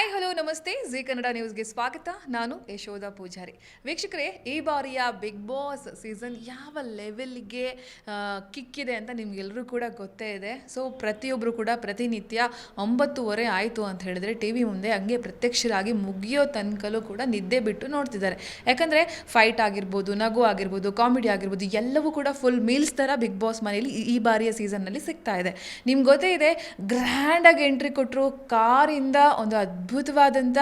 Hi hello ನಮಸ್ತೆ G Kannada ನ್ಯೂಸ್ಗೆ ಸ್ವಾಗತ. ನಾನು ಯಶೋಧ ಪೂಜಾರಿ. ವೀಕ್ಷಕರೇ, ಈ ಬಾರಿಯ ಬಿಗ್ ಬಾಸ್ ಸೀಸನ್ ಯಾವ ಲೆವೆಲ್ಗೆ ಕಿಕ್ಕಿದೆ ಅಂತ ನಿಮಗೆಲ್ಲರೂ ಕೂಡ ಗೊತ್ತೇ ಇದೆ. ಸೊ ಪ್ರತಿಯೊಬ್ಬರು ಕೂಡ ಪ್ರತಿನಿತ್ಯ ಒಂಬತ್ತುವರೆ ಆಯಿತು ಅಂತ ಹೇಳಿದ್ರೆ ಟಿ ವಿ ಮುಂದೆ ಹಂಗೆ ಪ್ರತ್ಯಕ್ಷರಾಗಿ ಮುಗಿಯೋ ತನಕಲೂ ಕೂಡ ನಿದ್ದೆ ಬಿಟ್ಟು ನೋಡ್ತಿದ್ದಾರೆ. ಯಾಕಂದರೆ ಫೈಟ್ ಆಗಿರ್ಬೋದು, ನಗು ಆಗಿರ್ಬೋದು ಕಾಮಿಡಿ ಆಗಿರ್ಬೋದು, ಎಲ್ಲವೂ ಕೂಡ ಫುಲ್ ಮೀಲ್ಸ್ ಥರ ಬಿಗ್ ಬಾಸ್ ಮನೆಯಲ್ಲಿ ಈ- ಈ ಬಾರಿಯ ಸೀಸನ್ನಲ್ಲಿ ಸಿಗ್ತಾ ಇದೆ. ನಿಮ್ಗೆ ಗೊತ್ತೇ ಇದೆ ಗ್ರ್ಯಾಂಡಾಗಿ ಎಂಟ್ರಿ ಕೊಟ್ಟರು ಕಾರಿಂದ ಒಂದು ಅದ್ಭುತವಾದಂಥ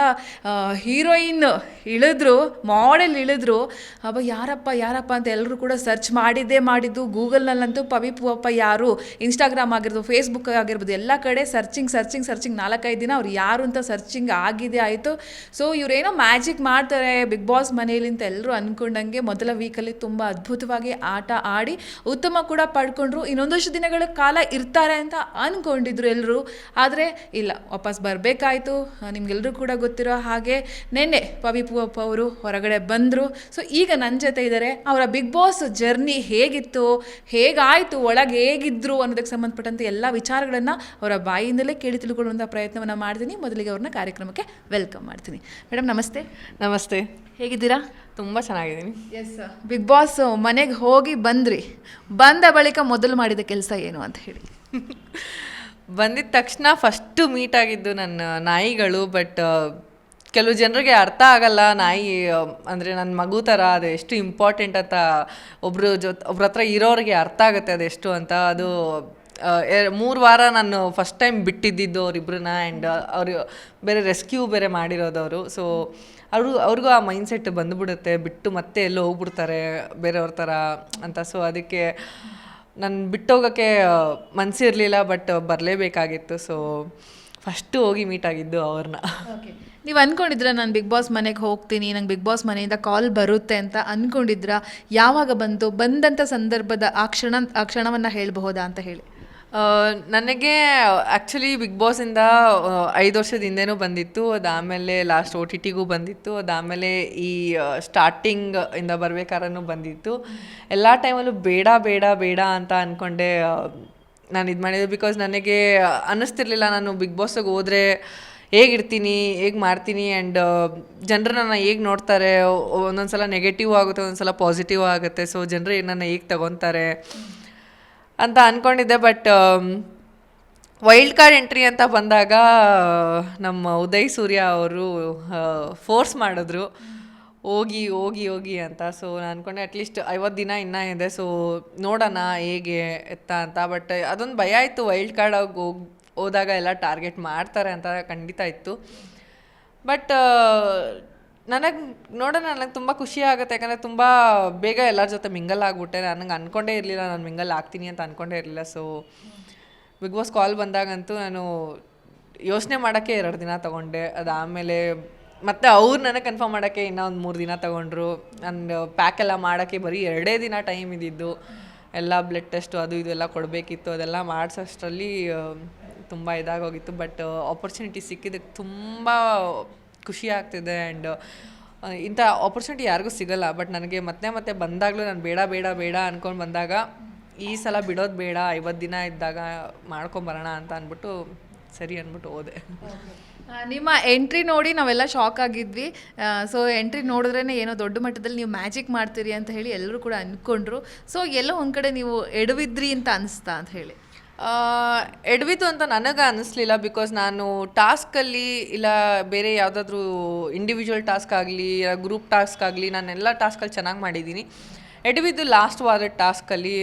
ಹೀರೋಯಿನ್ ಇಳಿದ್ರು ಮಾಡೆಲ್ ಇಳಿದ್ರು ಅವಾಗ ಯಾರಪ್ಪ ಯಾರಪ್ಪ ಅಂತ ಎಲ್ಲರೂ ಕೂಡ ಸರ್ಚ್ ಮಾಡಿದ್ದೇ ಮಾಡಿದ್ದು. ಗೂಗಲ್ನಲ್ಲಂತೂ ಪವಿ ಪೂವಪ್ಪ ಯಾರು ಇನ್ಸ್ಟಾಗ್ರಾಮ್ ಆಗಿರ್ಬೋದು ಫೇಸ್ಬುಕ್ ಆಗಿರ್ಬೋದು, ಎಲ್ಲ ಕಡೆ ಸರ್ಚಿಂಗ್ ಸರ್ಚಿಂಗ್ ಸರ್ಚಿಂಗ್ ನಾಲ್ಕೈದು ದಿನ ಅವ್ರು ಯಾರು ಅಂತ ಸರ್ಚಿಂಗ್ ಆಗಿದೆ ಆಯಿತು. ಸೊ ಇವರೇನೋ ಮ್ಯಾಜಿಕ್ ಮಾಡ್ತಾರೆ ಬಿಗ್ ಬಾಸ್ ಮನೆಯಲ್ಲಿ ಅಂತ ಎಲ್ಲರೂ ಅಂದ್ಕೊಂಡಂಗೆ ಮೊದಲ ವೀಕಲ್ಲಿ ತುಂಬ ಅದ್ಭುತವಾಗಿ ಆಟ ಆಡಿ, ಉತ್ತಮ ಕೂಡ ಪಡ್ಕೊಂಡ್ರು. ಇನ್ನೊಂದಷ್ಟು ದಿನಗಳ ಕಾಲ ಇರ್ತಾರೆ ಅಂತ ಅಂದ್ಕೊಂಡಿದ್ರು ಎಲ್ಲರೂ ಆದರೆ, ಇಲ್ಲ, ವಾಪಸ್ ಬರಬೇಕಾಯ್ತು. ನಿಮ್ಗೆಲ್ಲರೂ ಕೂಡ ಗೊತ್ತಿರೋ ಹಾಗೆ ನಿನ್ನೆ ಪವಿ ಪೂವಪ್ಪ ಅವರು ಹೊರಗಡೆ ಬಂದರು. ಸೊ ಈಗ ನನ್ನ ಜೊತೆ ಇದ್ದಾರೆ ಅವರ ಬಿಗ್ ಬಾಸ್ ಜರ್ನಿ ಹೇಗಿತ್ತು? ಹೇಗಾಯಿತು? ಒಳಗೆ ಹೇಗಿದ್ರು ಅನ್ನೋದಕ್ಕೆ ಸಂಬಂಧಪಟ್ಟಂತೆ ಎಲ್ಲ ವಿಚಾರಗಳನ್ನು ಅವರ ಬಾಯಿಂದಲೇ ಕೇಳಿ ತಿಳ್ಕೊಳ್ಳುವಂಥ ಪ್ರಯತ್ನವನ್ನು ಮಾಡ್ತೀನಿ. ಮೊದಲಿಗೆ ಅವ್ರನ್ನ ಕಾರ್ಯಕ್ರಮಕ್ಕೆ ವೆಲ್ಕಮ್ ಮಾಡ್ತೀನಿ. ಮೇಡಮ್ ನಮಸ್ತೆ. ನಮಸ್ತೆ. ಹೇಗಿದ್ದೀರಾ? ತುಂಬ ಚೆನ್ನಾಗಿದ್ದೀನಿ. ಎಸ್ ಬಿಗ್ ಬಾಸ್ ಮನೆಗೆ ಹೋಗಿ ಬಂದ್ರಿ. ಬಂದ ಬಳಿಕ ಮೊದಲು ಮಾಡಿದ ಕೆಲಸ ಏನು ಅಂತ ಹೇಳಿ. ಬಂದಿದ ತಕ್ಷಣ ಫಸ್ಟು ಮೀಟ್ ಆಗಿದ್ದು ನನ್ನ ನಾಯಿಗಳು ಬಟ್ ಕೆಲವು ಜನರಿಗೆ ಅರ್ಥ ಆಗಲ್ಲ. ನಾಯಿ ಅಂದರೆ ನನ್ನ ಮಗು ಥರ ಅದು ಎಷ್ಟು ಇಂಪಾರ್ಟೆಂಟ್ ಅಂತ ಒಬ್ಬರು ಜೊತೆ, ಒಬ್ರ ಹತ್ರ ಇರೋರಿಗೆ ಅರ್ಥ ಆಗುತ್ತೆ ಅದೆಷ್ಟು ಅಂತ. ಅದು ಮೂರು ವಾರ ನಾನು ಫಸ್ಟ್ ಟೈಮ್ ಬಿಟ್ಟಿದ್ದಿದ್ದು ಅವರಿಬ್ಬರನ್ನ ಆ್ಯಂಡ್ ಅವರು ಬೇರೆ ರೆಸ್ಕ್ಯೂ ಬೇರೆ ಮಾಡಿರೋದವರು ಸೊ ಅವರು, ಅವ್ರಿಗೂ ಆ ಮೈಂಡ್ಸೆಟ್ ಬಂದುಬಿಡುತ್ತೆ. ಬಿಟ್ಟು ಮತ್ತೆ ಎಲ್ಲೋ ಹೋಗ್ಬಿಡ್ತಾರೆ, ಬೇರೆಯವ್ರ ಥರ ಅಂತ. ಸೊ ಅದಕ್ಕೆ ನಾನು ಬಿಟ್ಟೋಗೋಕ್ಕೆ ಮನಸ್ಸಿರಲಿಲ್ಲ ಬಟ್ ಬರಲೇಬೇಕಾಗಿತ್ತು. ಸೊ ಫಸ್ಟು ಹೋಗಿ ಮೀಟ್ ಆಗಿದ್ದು ಅವ್ರನ್ನ ನೀವು ಅಂದ್ಕೊಂಡಿದ್ರೆ ನಾನು ಬಿಗ್ ಬಾಸ್ ಮನೆಗೆ ಹೋಗ್ತೀನಿ, ನಂಗೆ ಬಿಗ್ ಬಾಸ್ ಮನೆಯಿಂದ ಕಾಲ್ ಬರುತ್ತೆ ಅಂತ ಅಂದ್ಕೊಂಡಿದ್ರ ಯಾವಾಗ ಬಂತು? ಬಂದಂಥ ಸಂದರ್ಭದ ಆ ಕ್ಷಣ, ಆ ಕ್ಷಣವನ್ನು ಹೇಳಬಹುದಾ ಅಂತ ಹೇಳಿ. ನನಗೆ ಆ್ಯಕ್ಚುಲಿ ಬಿಗ್ ಬಾಸಿಂದ ಐದು ವರ್ಷದ ಹಿಂದೆನೂ ಬಂದಿತ್ತು. ಅದಾದಮೇಲೆ ಲಾಸ್ಟ್ ಓ ಟಿ ಟಿಗೂ ಬಂದಿತ್ತು. ಅದಾದಮೇಲೆ ಈ ಸ್ಟಾರ್ಟಿಂಗ್ ಇಂದ ಬರಬೇಕಾದ್ರೂ ಬಂದಿತ್ತು. ಎಲ್ಲ ಟೈಮಲ್ಲೂ ಬೇಡ ಬೇಡ ಬೇಡ ಅಂತ ಅಂದ್ಕೊಂಡೆ ನಾನು ಇದು ಮಾಡಿದೆ ಬಿಕಾಸ್ ನನಗೆ ಅನ್ನಿಸ್ತಿರ್ಲಿಲ್ಲ. ನಾನು ಬಿಗ್ ಬಾಸಿಗೆ ಹೋದರೆ ಹೇಗಿರ್ತೀನಿ, ಹೇಗೆ ಮಾಡ್ತೀನಿ ಆ್ಯಂಡ್ ಜನರು ನನ್ನ ಹೇಗೆ ನೋಡ್ತಾರೆ ಒಂದೊಂದು ಸಲ ನೆಗೆಟಿವ್ ಆಗುತ್ತೆ ಒಂದೊಂದು ಸಲ ಪಾಸಿಟಿವ್ ಆಗುತ್ತೆ. ಸೊ ಜನರು ನನ್ನ ಹೇಗೆ ತಗೊತಾರೆ. ಅಂತ ಅಂದ್ಕೊಂಡಿದ್ದೆ ಬಟ್ ವೈಲ್ಡ್ ಕಾರ್ಡ್ ಎಂಟ್ರಿ ಅಂತ ಬಂದಾಗ, ನಮ್ಮ ಉದಯ್ ಸೂರ್ಯ ಅವರು ಫೋರ್ಸ್ ಮಾಡಿದ್ರು. ಹೋಗಿ ಹೋಗಿ ಹೋಗಿ ಅಂತ. ಸೊ ನಾನು ಅಂದ್ಕೊಂಡೆ ಅಟ್ಲೀಸ್ಟ್ ಐವತ್ತು ದಿನ ಇನ್ನೂ ಇದೆ. ಸೊ ನೋಡೋಣ ಹೇಗೆ ಎತ್ತ ಅಂತ. ಬಟ್ ಅದೊಂದು ಭಯ ಇತ್ತು ವೈಲ್ಡ್ ಕಾರ್ಡ್ ಹೋಗಿ, ಹೋದಾಗ ಎಲ್ಲ ಟಾರ್ಗೆಟ್ ಮಾಡ್ತಾರೆ ಅಂತ ಖಂಡಿತ ಇತ್ತು. ಬಟ್ ನನಗೆ ನೋಡೋಣ ನನಗೆ ತುಂಬ ಖುಷಿ ಆಗುತ್ತೆ. ಯಾಕಂದರೆ ತುಂಬ ಬೇಗ ಎಲ್ಲರ ಜೊತೆ ಮಿಂಗಲ್ ಆಗಿಬಿಟ್ಟೆ. ನನಗೆ ಅಂದ್ಕೊಂಡೇ ಇರಲಿಲ್ಲ, ನಾನು ಮಿಂಗಲ್ ಆಗ್ತೀನಿ ಅಂತ ಅಂದ್ಕೊಂಡೇ ಇರಲಿಲ್ಲ. ಸೊ ಬಿಗ್ ಬಾಸ್ ಕಾಲ್ ಬಂದಾಗಂತೂ ನಾನು ಯೋಚನೆ ಮಾಡೋಕ್ಕೆ ಎರಡು ದಿನ ತೊಗೊಂಡೆ. ಅದಾದಮೇಲೆ ಮತ್ತು ಅವ್ರು ನನಗೆ ಕನ್ಫರ್ಮ್ ಮಾಡೋಕ್ಕೆ ಇನ್ನೂ ಒಂದು ಮೂರು ದಿನ ತೊಗೊಂಡ್ರು. ನಾನು ಪ್ಯಾಕ್ ಎಲ್ಲ ಮಾಡೋಕ್ಕೆ ಬರೀ ಎರಡೇ ದಿನ ಟೈಮ್ ಇದ್ದಿದ್ದು. ಎಲ್ಲ ಬ್ಲಡ್ ಟೆಸ್ಟು ಅದು ಇದು ಎಲ್ಲ ಕೊಡಬೇಕಿತ್ತು. ಅದೆಲ್ಲ ಮಾಡಿಸೋಷ್ಟರಲ್ಲಿ ತುಂಬ ಇದಾಗೋಗಿತ್ತು. ಬಟ್ ಆಪರ್ಚುನಿಟಿ ಸಿಕ್ಕಿದ್ದಕ್ಕೆ ತುಂಬ ಖುಷಿ ಆಗ್ತಿದೆ ಆ್ಯಂಡ್ ಇಂಥ ಆಪರ್ಚುನಿಟಿ ಯಾರಿಗೂ ಸಿಗಲ್ಲ. ಬಟ್ ನನಗೆ ಮತ್ತೆ ಮತ್ತೆ ಬಂದಾಗಲೂ ನಾನು ಬೇಡ ಬೇಡ ಬೇಡ ಅಂದ್ಕೊಂಡು ಬಂದಾಗ ಈ ಸಲ ಬಿಡೋದು ಬೇಡ ಐವತ್ತು ದಿನ ಇದ್ದಾಗ ಮಾಡ್ಕೊಂಬರೋಣ ಅಂತ ಅಂದ್ಬಿಟ್ಟು ಸರಿ ಅಂದ್ಬಿಟ್ಟು ಹೋದೆ. ನಿಮ್ಮ ಎಂಟ್ರಿ ನೋಡಿ ನಾವೆಲ್ಲ ಶಾಕ್ ಆಗಿದ್ವಿ. ಸೊ ಎಂಟ್ರಿ ನೋಡಿದ್ರೇ ಏನೋ ದೊಡ್ಡ ಮಟ್ಟದಲ್ಲಿ ನೀವು ಮ್ಯಾಜಿಕ್ ಮಾಡ್ತೀರಿ ಅಂತ ಹೇಳಿ ಎಲ್ಲರೂ ಕೂಡ ಅಂದ್ಕೊಂಡ್ರು ಸೊ ಎಲ್ಲೋ ಒಂದು ಕಡೆ ನೀವು ಎಡವಿದ್ರಿ ಅಂತ ಅನಿಸ್ತಾ ಅಂತ ಹೇಳಿ. ಎಡವಿತು ಅಂತ ನನಗೆ ಅನ್ನಿಸ್ಲಿಲ್ಲ ಬಿಕಾಸ್ ನಾನು ಟಾಸ್ಕಲ್ಲಿ ಇಲ್ಲ, ಬೇರೆ ಯಾವುದಾದ್ರೂ ಇಂಡಿವಿಜುವಲ್ ಟಾಸ್ಕ್ ಆಗಲಿ ಗ್ರೂಪ್ ಟಾಸ್ಕ್ ಆಗಲಿ ನಾನೆಲ್ಲ ಟಾಸ್ಕಲ್ಲಿ ಚೆನ್ನಾಗಿ ಮಾಡಿದ್ದೀನಿ. ಎಡವಿದ್ದು ಲಾಸ್ಟ್ ವಾರದ ಟಾಸ್ಕಲ್ಲಿ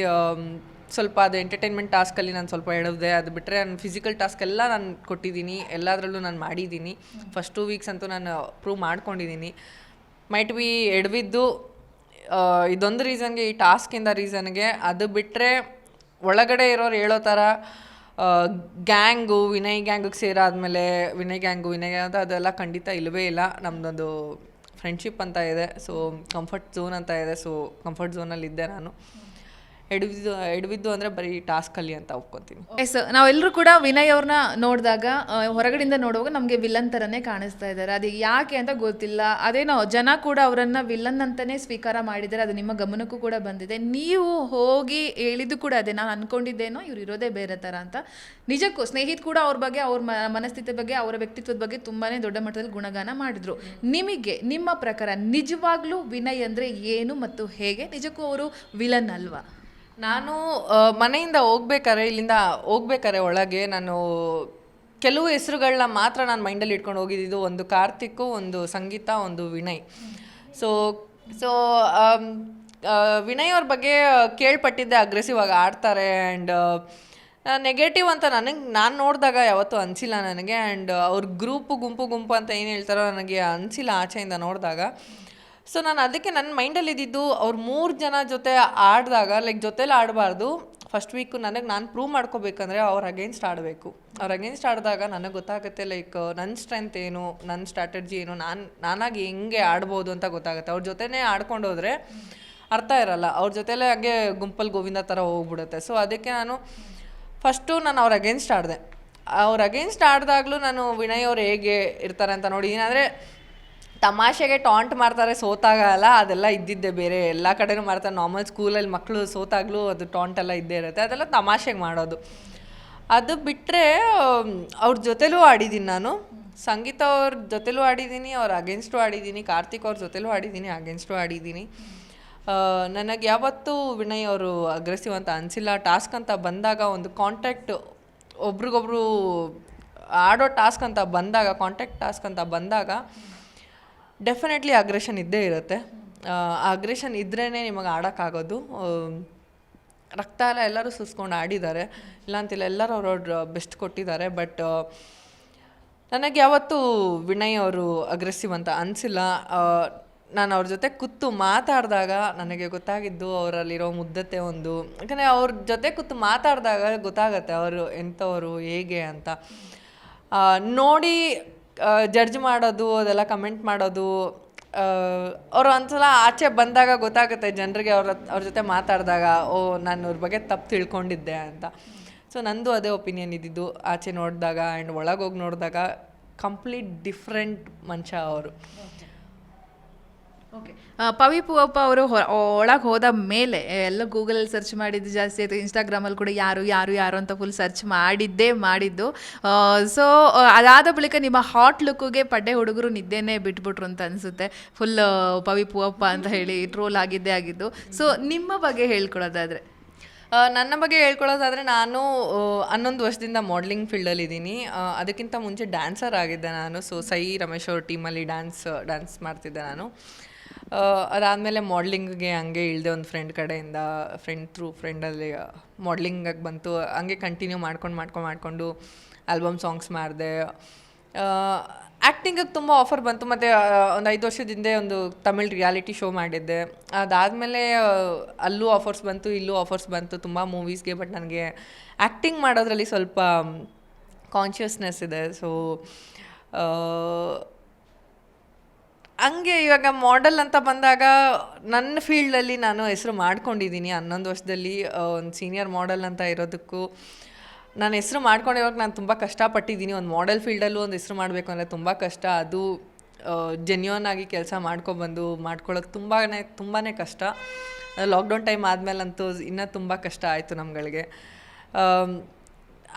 ಸ್ವಲ್ಪ ಅದು ಎಂಟರ್ಟೈನ್ಮೆಂಟ್ ಟಾಸ್ಕಲ್ಲಿ ನಾನು ಸ್ವಲ್ಪ ಎಡವಿದೆ ಅದು ಬಿಟ್ಟರೆ ನಾನು ಫಿಸಿಕಲ್ ಟಾಸ್ಕ್ ಎಲ್ಲ ನಾನು ಕೊಟ್ಟಿದ್ದೀನಿ, ಎಲ್ಲದರಲ್ಲೂ ನಾನು ಮಾಡಿದ್ದೀನಿ. ಫಸ್ಟ್ ಟೂ ವೀಕ್ಸ್ ಅಂತೂ ನಾನು ಪ್ರೂವ್ ಮಾಡ್ಕೊಂಡಿದ್ದೀನಿ. ಮೈಟ್ ಬಿ ಎಡವಿದ್ದು ಇದೊಂದು ರೀಸನ್ಗೆ ಈ ಟಾಸ್ಕಿಂದ ರೀಸನ್ಗೆ ಅದು ಬಿಟ್ಟರೆ ಒಳಗಡೆ ಇರೋರು ಹೇಳೋ ಥರ ಗ್ಯಾಂಗು, ವಿನಯ್ ಗ್ಯಾಂಗಿಗೆ ಸೇರಾದಮೇಲೆ, ವಿನಯ್ ಗ್ಯಾಂಗು, ವಿನಯ್ ಅಂತ ಅದೆಲ್ಲ ಖಂಡಿತ ಇಲ್ಲವೇ ಇಲ್ಲ. ನಮ್ಮದೊಂದು ಫ್ರೆಂಡ್ಶಿಪ್ ಅಂತ ಇದೆ. ಸೊ ಕಂಫರ್ಟ್ ಝೋನ್ ಅಂತ ಇದೆ. ಸೊ ಕಂಫರ್ಟ್ ಝೋನಲ್ಲಿ ಇದ್ದೆ ನಾನು. ಎಡವಿದ್ದು ಎಡವಿದ್ದು ಅಂದರೆ ಬರೀ ಟಾಸ್ಕ್ ಅಲ್ಲಿ ಅಂತ ಒಪ್ಕೊತೀನಿ. ಎಸ್ ನಾವೆಲ್ಲರೂ ಕೂಡ ವಿನಯ್ ಅವ್ರನ್ನ ನೋಡಿದಾಗ ಹೊರಗಡೆಯಿಂದ ನೋಡುವಾಗ ನಮಗೆ ವಿಲನ್ ಥರನೇ ಕಾಣಿಸ್ತಾ ಇದ್ದಾರೆ. ಅದು ಯಾಕೆ ಅಂತ ಗೊತ್ತಿಲ್ಲ. ಅದೇನೋ ಜನ ಕೂಡ ಅವರನ್ನು ವಿಲನ್ ಅಂತಲೇ ಸ್ವೀಕಾರ ಮಾಡಿದ್ದಾರೆ. ಅದು ನಿಮ್ಮ ಗಮನಕ್ಕೂ ಕೂಡ ಬಂದಿದೆ. ನೀವು ಹೋಗಿ ಹೇಳಿದ್ದು ಕೂಡ ಅದೇ. ನಾನು ಅನ್ಕೊಂಡಿದ್ದೇನೋ, ಇವ್ರು ಇರೋದೇ ಬೇರೆ ಥರ ಅಂತ. ನಿಜಕ್ಕೂ ಸ್ನೇಹಿತ್ ಕೂಡ ಅವ್ರ ಬಗ್ಗೆ, ಅವ್ರ ಮನಸ್ಥಿತಿ ಬಗ್ಗೆ, ಅವರ ವ್ಯಕ್ತಿತ್ವದ ಬಗ್ಗೆ ತುಂಬಾನೇ ದೊಡ್ಡ ಮಟ್ಟದಲ್ಲಿ ಗುಣಗಾನ ಮಾಡಿದ್ರು. ನಿಮಗೆ, ನಿಮ್ಮ ಪ್ರಕಾರ ನಿಜವಾಗ್ಲೂ ವಿನಯ್ ಅಂದ್ರೆ ಏನು ಮತ್ತು ಹೇಗೆ? ನಿಜಕ್ಕೂ ಅವರು ವಿಲನ್ ಅಲ್ವಾ? ನಾನು ಮನೆಯಿಂದ ಹೋಗ್ಬೇಕಾರೆ ಇಲ್ಲಿಂದ ಹೋಗ್ಬೇಕಾರೆ ಒಳಗೆ ನಾನು ಕೆಲವು ಹೆಸರುಗಳನ್ನ ಮಾತ್ರ ನಾನು ಮೈಂಡಲ್ಲಿ ಇಟ್ಕೊಂಡು ಹೋಗಿದ್ದು. ಒಂದು ಕಾರ್ತಿಕ್ಕು ಒಂದು ಸಂಗೀತ, ಒಂದು ವಿನಯ್. ಸೊ ಸೊ ವಿನಯ್ ಅವ್ರ ಬಗ್ಗೆ ಕೇಳ್ಪಟ್ಟಿದ್ದೆ ಅಗ್ರೆಸಿವ್ ಆಗಿ ಆಡ್ತಾರೆ ಆ್ಯಂಡ್ ನೆಗೆಟಿವ್ ಅಂತ ನನಗೆ, ನಾನು ನೋಡಿದಾಗ ಯಾವತ್ತೂ ಅನಿಸಿಲ್ಲ ನನಗೆ. ಆ್ಯಂಡ್ ಅವ್ರ ಗ್ರೂಪು ಗುಂಪು ಗುಂಪು ಅಂತ ಏನು ಹೇಳ್ತಾರೋ, ನನಗೆ ಅನಿಸಿಲ್ಲ ಆಚೆಯಿಂದ ನೋಡಿದಾಗ. ಸೊ ನಾನು ಅದಕ್ಕೆ ನನ್ನ ಮೈಂಡಲ್ಲಿ ಇದ್ದಿದ್ದು ಅವ್ರು ಮೂರು ಜನ ಜೊತೆ ಆಡಿದಾಗ ಲೈಕ್ ಜೊತೇಲಿ ಆಡಬಾರ್ದು. ಫಸ್ಟ್ ವೀಕು ನನಗೆ ನಾನು ಪ್ರೂವ್ ಮಾಡ್ಕೋಬೇಕಂದ್ರೆ ಅವ್ರ ಅಗೇನ್ಸ್ಟ್ ಆಡಬೇಕು. ಅವ್ರ ಅಗೇನ್ಸ್ಟ್ ಆಡಿದಾಗ ನನಗೆ ಗೊತ್ತಾಗುತ್ತೆ ಲೈಕ್ ನನ್ನ ಸ್ಟ್ರೆಂತ್ ಏನು ನನ್ನ ಸ್ಟ್ರಾಟಜಿ ಏನು, ನಾನು, ನಾನಾಗಿ ಹೆಂಗೆ ಆಡ್ಬೋದು ಅಂತ ಗೊತ್ತಾಗುತ್ತೆ. ಅವ್ರ ಜೊತೆನೇ ಆಡ್ಕೊಂಡು ಹೋದರೆ ಅರ್ಥ ಇರಲ್ಲ. ಅವ್ರ ಜೊತೆಲೇ ಹಾಗೆ ಗುಂಪಲ್ಲಿ ಗೋವಿಂದ ಥರ ಹೋಗ್ಬಿಡುತ್ತೆ. ಸೊ ಅದಕ್ಕೆ ನಾನು ಫಸ್ಟು ನಾನು ಅವ್ರ ಅಗೇನ್ಸ್ಟ್ ಆಡಿದೆ. ಅವ್ರ ಅಗೇನ್ಸ್ಟ್ ಆಡಿದಾಗಲೂ ನಾನು ವಿನಯ್ ಅವ್ರು ಹೇಗೆ ಇರ್ತಾರೆ ಅಂತ ನೋಡಿ. ಅಂದರೆ ತಮಾಷೆಗೆ ಟಾಂಟ್ ಮಾಡ್ತಾರೆ ಸೋತಾಗಲ್ಲ ಅದೆಲ್ಲ ಇದ್ದಿದ್ದೆ ಬೇರೆ. ಎಲ್ಲ ಕಡೆನೂ ಮಾಡ್ತಾರೆ. ನಾರ್ಮಲ್ ಸ್ಕೂಲಲ್ಲಿ ಮಕ್ಕಳು ಸೋತಾಗ್ಲೂ ಅದು ಟಾಂಟ್ ಎಲ್ಲ ಇದ್ದೇ ಇರುತ್ತೆ. ಅದೆಲ್ಲ ತಮಾಷೆಗೆ ಮಾಡೋದು. ಅದು ಬಿಟ್ಟರೆ ಅವ್ರ ಜೊತೆಲೂ ಆಡಿದ್ದೀನಿ ನಾನು. ಸಂಗೀತ ಅವ್ರ ಜೊತೆಲೂ ಆಡಿದ್ದೀನಿ ಅವ್ರ ಅಗೇನ್ಸ್ಟು ಆಡಿದ್ದೀನಿ ಕಾರ್ತಿಕ್ ಅವ್ರ ಜೊತೆಲೂ ಆಡಿದ್ದೀನಿ ಅಗೇನ್ಸ್ಟು ಆಡಿದ್ದೀನಿ ನನಗೆ ಯಾವತ್ತೂ ವಿನಯ್ ಅವರು ಅಗ್ರೆಸಿವ್ ಅಂತ ಅನಿಸಿಲ್ಲ. ಟಾಸ್ಕ್ ಅಂತ ಬಂದಾಗ ಒಂದು ಕಾಂಟ್ಯಾಕ್ಟ್ ಒಬ್ರಿಗೊಬ್ರು ಆಡೋ ಟಾಸ್ಕ್ ಅಂತ ಬಂದಾಗ ಕಾಂಟ್ಯಾಕ್ಟ್ ಟಾಸ್ಕ್ ಅಂತ ಬಂದಾಗ ಡೆಫಿನೆಟ್ಲಿ ಅಗ್ರೆಷನ್ ಇದ್ದೇ ಇರುತ್ತೆ. ಅಗ್ರೆಷನ್ ಇದ್ರೇ ನಿಮಗೆ ಆಡೋಕ್ಕಾಗೋದು. ರಕ್ತ ಎಲ್ಲ ಎಲ್ಲರೂ ಸುಸ್ಕೊಂಡು ಆಡಿದ್ದಾರೆ. ಇಲ್ಲಾಂತಿಲ್ಲ ಎಲ್ಲರೂ ಅವ್ರವ್ರ ಬೆಸ್ಟ್ ಕೊಟ್ಟಿದ್ದಾರೆ ಬಟ್ ನನಗೆ ಯಾವತ್ತೂ ವಿನಯ್ ಅವರು ಅಗ್ರೆಸಿವ್ ಅಂತ ಅನಿಸಿಲ್ಲ. ನಾನು ಅವ್ರ ಜೊತೆ ಕೂತು ಮಾತಾಡಿದಾಗ ನನಗೆ ಗೊತ್ತಾಗಿದ್ದು ಅವರಲ್ಲಿರೋ ಮುದ್ದತೆ ಒಂದು. ಯಾಕಂದರೆ ಅವ್ರ ಜೊತೆ ಕೂತು ಮಾತಾಡಿದಾಗ ಗೊತ್ತಾಗತ್ತೆ ಅವರು ಎಂಥವರು, ಹೇಗೆ ಅಂತ. ನೋಡಿ ಜಡ್ಜ್ ಮಾಡೋದು, ಅದೆಲ್ಲ ಕಮೆಂಟ್ ಮಾಡೋದು ಅವರು ಒಂದ್ಸಲ ಆಚೆ ಬಂದಾಗ ಗೊತ್ತಾಗುತ್ತೆ ಜನರಿಗೆ ಅವ್ರ ಅವ್ರ ಜೊತೆ ಮಾತಾಡಿದಾಗ, ಓ, ನಾನು ಅವ್ರ ಬಗ್ಗೆ ತಪ್ಪು ತಿಳ್ಕೊಂಡಿದ್ದೆ ಅಂತ. ಸೊ ನಂದು ಅದೇ ಒಪಿನಿಯನ್ ಇದ್ದಿದ್ದು, ಆಚೆ ನೋಡಿದಾಗ ಆ್ಯಂಡ್ ಒಳಗೋಗಿ ನೋಡಿದಾಗ ಕಂಪ್ಲೀಟ್ ಡಿಫ್ರೆಂಟ್ ಮನುಷ್ಯ ಅವರು. ಓಕೆ ಪವಿ ಪೂವಪ್ಪ ಅವರು ಒಳಗೆ ಹೋದ ಮೇಲೆ ಎಲ್ಲ ಗೂಗಲಲ್ಲಿ ಸರ್ಚ್ ಮಾಡಿದ್ದು ಜಾಸ್ತಿ ಆಯಿತು. ಇನ್ಸ್ಟಾಗ್ರಾಮಲ್ಲಿ ಕೂಡ ಯಾರು ಯಾರು ಯಾರು ಅಂತ ಫುಲ್ ಸರ್ಚ್ ಮಾಡಿದ್ದೇ ಮಾಡಿದ್ದು. ಸೊ ಅದಾದ ಬಳಿಕ ನಿಮ್ಮ ಹಾಟ್ ಲುಕ್ಗೆ ಪಡ್ಡೆ ಹುಡುಗರು ನಿದ್ದೆನೇ ಬಿಟ್ಬಿಟ್ರು ಅಂತ ಅನಿಸುತ್ತೆ. ಫುಲ್ ಪವಿ ಪೂವಪ್ಪ ಅಂತ ಹೇಳಿ ಟ್ರೋಲ್ ಆಗಿದ್ದೇ ಆಗಿದ್ದು. ಸೊ ನಿಮ್ಮ ಬಗ್ಗೆ ಹೇಳ್ಕೊಳೋದಾದ್ರೆ ನನ್ನ ಬಗ್ಗೆ ಹೇಳ್ಕೊಳ್ಳೋದಾದರೆ ನಾನು ಹನ್ನೊಂದು ವರ್ಷದಿಂದ ಮಾಡಲಿಂಗ್ ಫೀಲ್ಡಲ್ಲಿ ಇದ್ದೀನಿ. ಅದಕ್ಕಿಂತ ಮುಂಚೆ ಡ್ಯಾನ್ಸರ್ ಆಗಿದ್ದೆ ನಾನು. ಸೊ ಸೈ ರಮೇಶ್ ಅವ್ರ ಟೀಮಲ್ಲಿ ಡ್ಯಾನ್ಸ್ ಡ್ಯಾನ್ಸ್ ಮಾಡ್ತಿದ್ದೆ ನಾನು. ಅದಾದಮೇಲೆ ಮಾಡ್ಲಿಂಗ್ಗೆ ಹಂಗೆ ಇಳಿದೆ ಒಂದು ಫ್ರೆಂಡ್ ಕಡೆಯಿಂದ ಫ್ರೆಂಡ್ ಥ್ರೂ ಫ್ರೆಂಡಲ್ಲಿ ಮಾಡ್ಲಿಂಗಾಗಿ ಬಂತು. ಹಂಗೆ ಕಂಟಿನ್ಯೂ ಮಾಡ್ಕೊಂಡು ಮಾಡ್ಕೊಂಡು, ಮಾಡಿಕೊಂಡು ಆಲ್ಬಮ್ ಸಾಂಗ್ಸ್ ಮಾಡಿದೆ. ಆ್ಯಕ್ಟಿಂಗಿಗೆ ತುಂಬ ಆಫರ್ ಬಂತು. ಮತ್ತು ಒಂದು ಐದು ವರ್ಷದ ಹಿಂದೆ ಒಂದು ತಮಿಳ್ ರಿಯಾಲಿಟಿ ಶೋ ಮಾಡಿದ್ದೆ. ಅದಾದಮೇಲೆ ಅಲ್ಲೂ ಆಫರ್ಸ್ ಬಂತು, ಇಲ್ಲೂ ಆಫರ್ಸ್ ಬಂತು. ತುಂಬ ಮೂವೀಸ್ಗೆ ಬಟ್ ನನಗೆ ಆ್ಯಕ್ಟಿಂಗ್ ಮಾಡೋದ್ರಲ್ಲಿ ಸ್ವಲ್ಪ ಕಾನ್ಷಿಯಸ್ನೆಸ್ ಇದೆ. ಸೊ ಹಂಗೆ ಇವಾಗ ಮಾಡೆಲ್ ಅಂತ ಬಂದಾಗ ನನ್ನ ಫೀಲ್ಡಲ್ಲಿ ನಾನು ಹೆಸರು ಮಾಡ್ಕೊಂಡಿದ್ದೀನಿ ಹನ್ನೊಂದು ವರ್ಷದಲ್ಲಿ ಒಂದು ಸೀನಿಯರ್ ಮಾಡೆಲ್ ಅಂತ ಇರೋದಕ್ಕೂ. ನಾನು ಹೆಸರು ಮಾಡ್ಕೊಂಡಿರೋಕೆ ನಾನು ತುಂಬ ಕಷ್ಟಪಟ್ಟಿದ್ದೀನಿ. ಒಂದು ಮಾಡೆಲ್ ಫೀಲ್ಡಲ್ಲೂ ಒಂದು ಹೆಸರು ಮಾಡಬೇಕು ಅಂದರೆ ತುಂಬ ಕಷ್ಟ. ಅದು ಜೆನ್ಯೂನ್ ಆಗಿ ಕೆಲಸ ಮಾಡ್ಕೊಬಂದು ಮಾಡ್ಕೊಳ್ಳೋಕೆ ತುಂಬಾ ತುಂಬಾ ಕಷ್ಟ. ಲಾಕ್ಡೌನ್ ಟೈಮ್ ಆದಮೇಲಂತೂ ಇನ್ನೂ ತುಂಬ ಕಷ್ಟ ಆಯಿತು ನಮ್ಗಳಿಗೆ.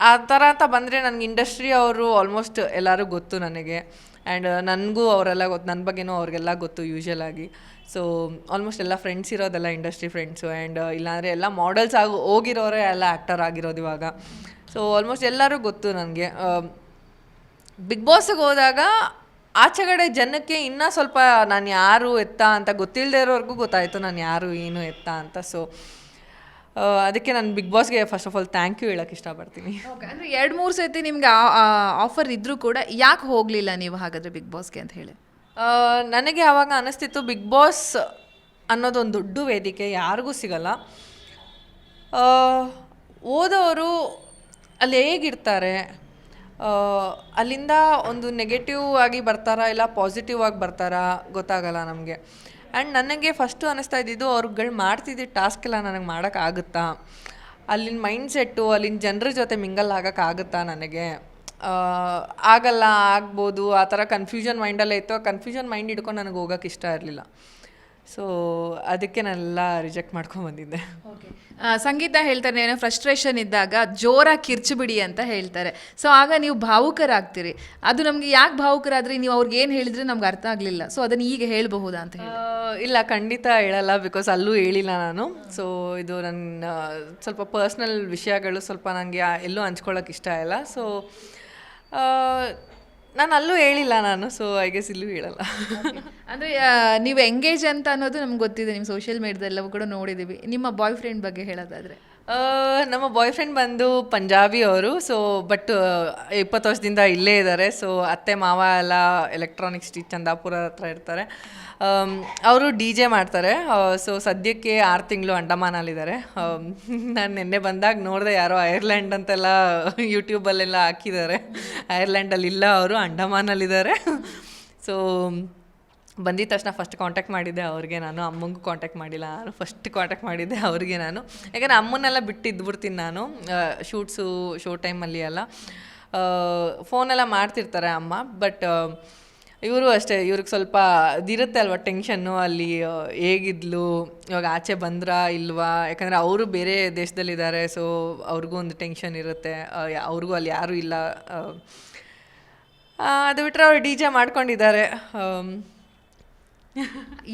ಆ ಥರ ಅಂತ ಬಂದರೆ ನನಗೆ ಇಂಡಸ್ಟ್ರಿ ಅವರು ಆಲ್ಮೋಸ್ಟ್ ಎಲ್ಲರೂ ಗೊತ್ತು ನನಗೆ. ಆ್ಯಂಡ್ ನನಗೂ ಅವರೆಲ್ಲ ಗೊತ್ತು ನನ್ನ ಬಗ್ಗೆನೂ ಅವ್ರಿಗೆಲ್ಲ ಗೊತ್ತು ಯೂಶ್ವಲ್ ಆಗಿ. ಸೊ ಆಲ್ಮೋಸ್ಟ್ ಎಲ್ಲ ಫ್ರೆಂಡ್ಸ್ ಇರೋದೆಲ್ಲ ಇಂಡಸ್ಟ್ರಿ ಫ್ರೆಂಡ್ಸು ಆ್ಯಂಡ್ ಇಲ್ಲಾಂದರೆ ಎಲ್ಲ ಮಾಡಲ್ಸ್ ಆಗಿ, ಹೋಗಿರೋರೇ ಎಲ್ಲ ಆ್ಯಕ್ಟರ್ ಆಗಿರೋದು ಇವಾಗ. ಸೊ ಆಲ್ಮೋಸ್ಟ್ ಎಲ್ಲರೂ ಗೊತ್ತು ನನಗೆ. ಬಿಗ್ ಬಾಸ್ಗೆ ಹೋದಾಗ ಆಚೆಗಡೆ ಜನಕ್ಕೆ ಇನ್ನೂ ಸ್ವಲ್ಪ ನಾನು ಯಾರು ಎತ್ತ ಅಂತ ಗೊತ್ತಿಲ್ಲದೆ ಇರೋರ್ಗೂ ಗೊತ್ತಾಯಿತು ನಾನು ಯಾರು ಏನು ಎತ್ತ ಅಂತ. ಸೊ ಅದಕ್ಕೆ ನಾನು Bigg ಬಾಸ್ಗೆ first of all thank you ಹೇಳಕ್ಕೆ ಇಷ್ಟಪಡ್ತೀನಿ. ಓಕೆ ಅಂದರೆ ಎರಡು ಮೂರು ಸರ್ತಿ ನಿಮ್ಗೆ ಆಫರ್ ಇದ್ರೂ ಕೂಡ ಯಾಕೆ ಹೋಗಲಿಲ್ಲ ನೀವು ಹಾಗಾದರೆ ಬಿಗ್ ಬಾಸ್ಗೆ ಅಂತ ಹೇಳಿ? ನನಗೆ ಆವಾಗ ಅನಿಸ್ತಿತ್ತು ಬಿಗ್ ಬಾಸ್ ಅನ್ನೋದೊಂದು ದೊಡ್ಡ ವೇದಿಕೆ ಯಾರಿಗೂ ಸಿಗಲ್ಲ. ಓದೋರು ಅಲ್ಲಿ ಹೇಗಿರ್ತಾರೆ? ಅಲ್ಲಿಂದ ಒಂದು ನೆಗೆಟಿವ್ ಆಗಿ ಬರ್ತಾರಾ ಇಲ್ಲ ಪಾಸಿಟಿವ್ ಆಗಿ ಬರ್ತಾರಾ ಗೊತ್ತಾಗಲ್ಲ ನಮಗೆ. ಆ್ಯಂಡ್ ನನಗೆ ಫಸ್ಟು ಅನ್ನಿಸ್ತಾ ಇದ್ದಿದ್ದು ಅವ್ರುಗಳು ಮಾಡ್ತಿದ್ದ ಟಾಸ್ಕ್ ಎಲ್ಲ ನನಗೆ ಮಾಡೋಕ್ಕಾಗುತ್ತಾ ಅಲ್ಲಿನ ಮೈಂಡ್ ಸೆಟ್ಟು ಅಲ್ಲಿನ ಜನರ ಜೊತೆ ಮಿಂಗಲ್ ಆಗೋಕ್ಕಾಗುತ್ತಾ ನನಗೆ? ಆಗಲ್ಲ, ಆಗ್ಬೋದು, ಆ ಥರ ಕನ್ಫ್ಯೂಷನ್ ಮೈಂಡಲ್ಲೇ ಇತ್ತು. ಆ ಕನ್ಫ್ಯೂಷನ್ ಮೈಂಡ್ ಹಿಡ್ಕೊಂಡು ನನಗೆ ಹೋಗೋಕೆ ಇಷ್ಟ ಇರಲಿಲ್ಲ. ಸೊ ಅದಕ್ಕೆ ನಾನೆಲ್ಲ ರಿಜೆಕ್ಟ್ ಮಾಡ್ಕೊಂಬಂದಿದ್ದೆ ಓಕೆ ಸಂಗೀತ ಹೇಳ್ತಾರೆ ಏನೋ ಫ್ರಸ್ಟ್ರೇಷನ್ ಇದ್ದಾಗ ಜೋರಾಗಿ ಕಿರ್ಚಿಬಿಡಿ ಅಂತ ಹೇಳ್ತಾರೆ. ಸೊ ಆಗ ನೀವು ಭಾವುಕರಾಗ್ತೀರಿ. ಅದು ನಮಗೆ ಯಾಕೆ ಭಾವುಕರಾದ್ರಿ? ನೀವು ಅವ್ರಿಗೆ ಏನು ಹೇಳಿದ್ರೆ ನಮ್ಗೆ ಅರ್ಥ ಆಗಲಿಲ್ಲ. ಸೊ ಅದನ್ನು ಈಗ ಹೇಳಬಹುದಾ ಅಂತ ಹೇಳಿ. ಆ, ಇಲ್ಲ ಖಂಡಿತ ಹೇಳಲ್ಲ ಬಿಕಾಸ್ ಅಲ್ಲೂ ಹೇಳಿಲ್ಲ ನಾನು. ಸೊ ಇದು ನನ್ನ ಸ್ವಲ್ಪ ಪರ್ಸ್ನಲ್ ವಿಷಯಗಳು ಸ್ವಲ್ಪ ನನಗೆ ಎಲ್ಲೂ ಹಂಚ್ಕೊಳ್ಳೋಕೆ ಇಷ್ಟ ಇಲ್ಲ. ಸೊ ನಾನು ಅಲ್ಲೂ ಹೇಳಿಲ್ಲ ನಾನು ಸೊ ಐ ಗೆಸ್ ಇಲ್ಲೂ ಹೇಳಲ್ಲ. ಅಂದರೆ ನೀವು ಎಂಗೇಜ್ ಅಂತ ಅನ್ನೋದು ನಮ್ಗೆ ಗೊತ್ತಿದೆ ನಿಮ್ಮ ಸೋಷಿಯಲ್ ಮೀಡಿಯಾದೆಲ್ಲವೂ ಕೂಡ ನೋಡಿದ್ದೀವಿ ನಿಮ್ಮ ಬಾಯ್ ಫ್ರೆಂಡ್ ಬಗ್ಗೆ ಹೇಳೋದಾದ್ರೆ. ನಮ್ಮ ಬಾಯ್ ಫ್ರೆಂಡ್ ಬಂದು ಪಂಜಾಬಿ ಅವರು ಸೊ ಬಟ್ ಇಪ್ಪತ್ತು ವರ್ಷದಿಂದ ಇಲ್ಲೇ ಇದ್ದಾರೆ ಸೊ ಅತ್ತೆ, ಮಾವ ಎಲ್ಲ ಎಲೆಕ್ಟ್ರಾನಿಕ್ ಸ್ಟಿಚ್ ಚಂದಾಪುರ ಹತ್ರ ಇರ್ತಾರೆ. ಅವರು ಡಿ ಜೆ ಮಾಡ್ತಾರೆ ಸೊ ಸದ್ಯಕ್ಕೆ ಆರು ತಿಂಗಳು ಅಂಡಮಾನಲ್ಲಿದ್ದಾರೆ. ನಾನು ನಿನ್ನೆ ಬಂದಾಗ ನೋಡಿದೆ ಯಾರೋ ಐರ್ಲ್ಯಾಂಡ್ ಅಂತೆಲ್ಲ ಯೂಟ್ಯೂಬಲ್ಲೆಲ್ಲ ಹಾಕಿದ್ದಾರೆ. ಐರ್ಲ್ಯಾಂಡಲ್ಲಿ ಇಲ್ಲ ಅವರು, ಅಂಡಮಾನಲ್ಲಿದ್ದಾರೆ. ಸೊ ಬಂದಿದ ತಕ್ಷಣ ಫಸ್ಟ್ ಕಾಂಟ್ಯಾಕ್ಟ್ ಮಾಡಿದ್ದೆ ಅವ್ರಿಗೆ ನಾನು, ಅಮ್ಮಂಗೂ ಕಾಂಟ್ಯಾಕ್ಟ್ ಮಾಡಿಲ್ಲ, ನಾನು ಫಸ್ಟ್ ಕಾಂಟ್ಯಾಕ್ಟ್ ಮಾಡಿದ್ದೆ ಅವ್ರಿಗೆ ನಾನು. ಯಾಕಂದರೆ ಅಮ್ಮನ್ನೆಲ್ಲ ಬಿಟ್ಟು ಇದ್ಬಿಡ್ತೀನಿ ನಾನು ಶೂಟ್ಸು ಶೋ ಟೈಮಲ್ಲಿ ಎಲ್ಲ. ಫೋನೆಲ್ಲ ಮಾಡ್ತಿರ್ತಾರೆ ಅಮ್ಮ ಬಟ್ ಇವರು ಅಷ್ಟೇ, ಇವ್ರಿಗೆ ಸ್ವಲ್ಪ ಇದಿರುತ್ತೆ ಅಲ್ವಾ ಟೆನ್ಷನ್ನು ಅಲ್ಲಿ ಹೇಗಿದ್ಲು, ಇವಾಗ ಆಚೆ ಬಂದ್ರಾ ಇಲ್ವಾ? ಯಾಕಂದರೆ ಅವರು ಬೇರೆ ದೇಶದಲ್ಲಿದ್ದಾರೆ ಸೊ ಅವ್ರಿಗೂ ಒಂದು ಟೆನ್ಷನ್ ಇರುತ್ತೆ ಅವ್ರಿಗೂ ಅಲ್ಲಿ ಯಾರೂ ಇಲ್ಲ ಅದು ಬಿಟ್ಟರೆ ಅವ್ರು ಡಿ ಜೆ ಮಾಡ್ಕೊಂಡಿದ್ದಾರೆ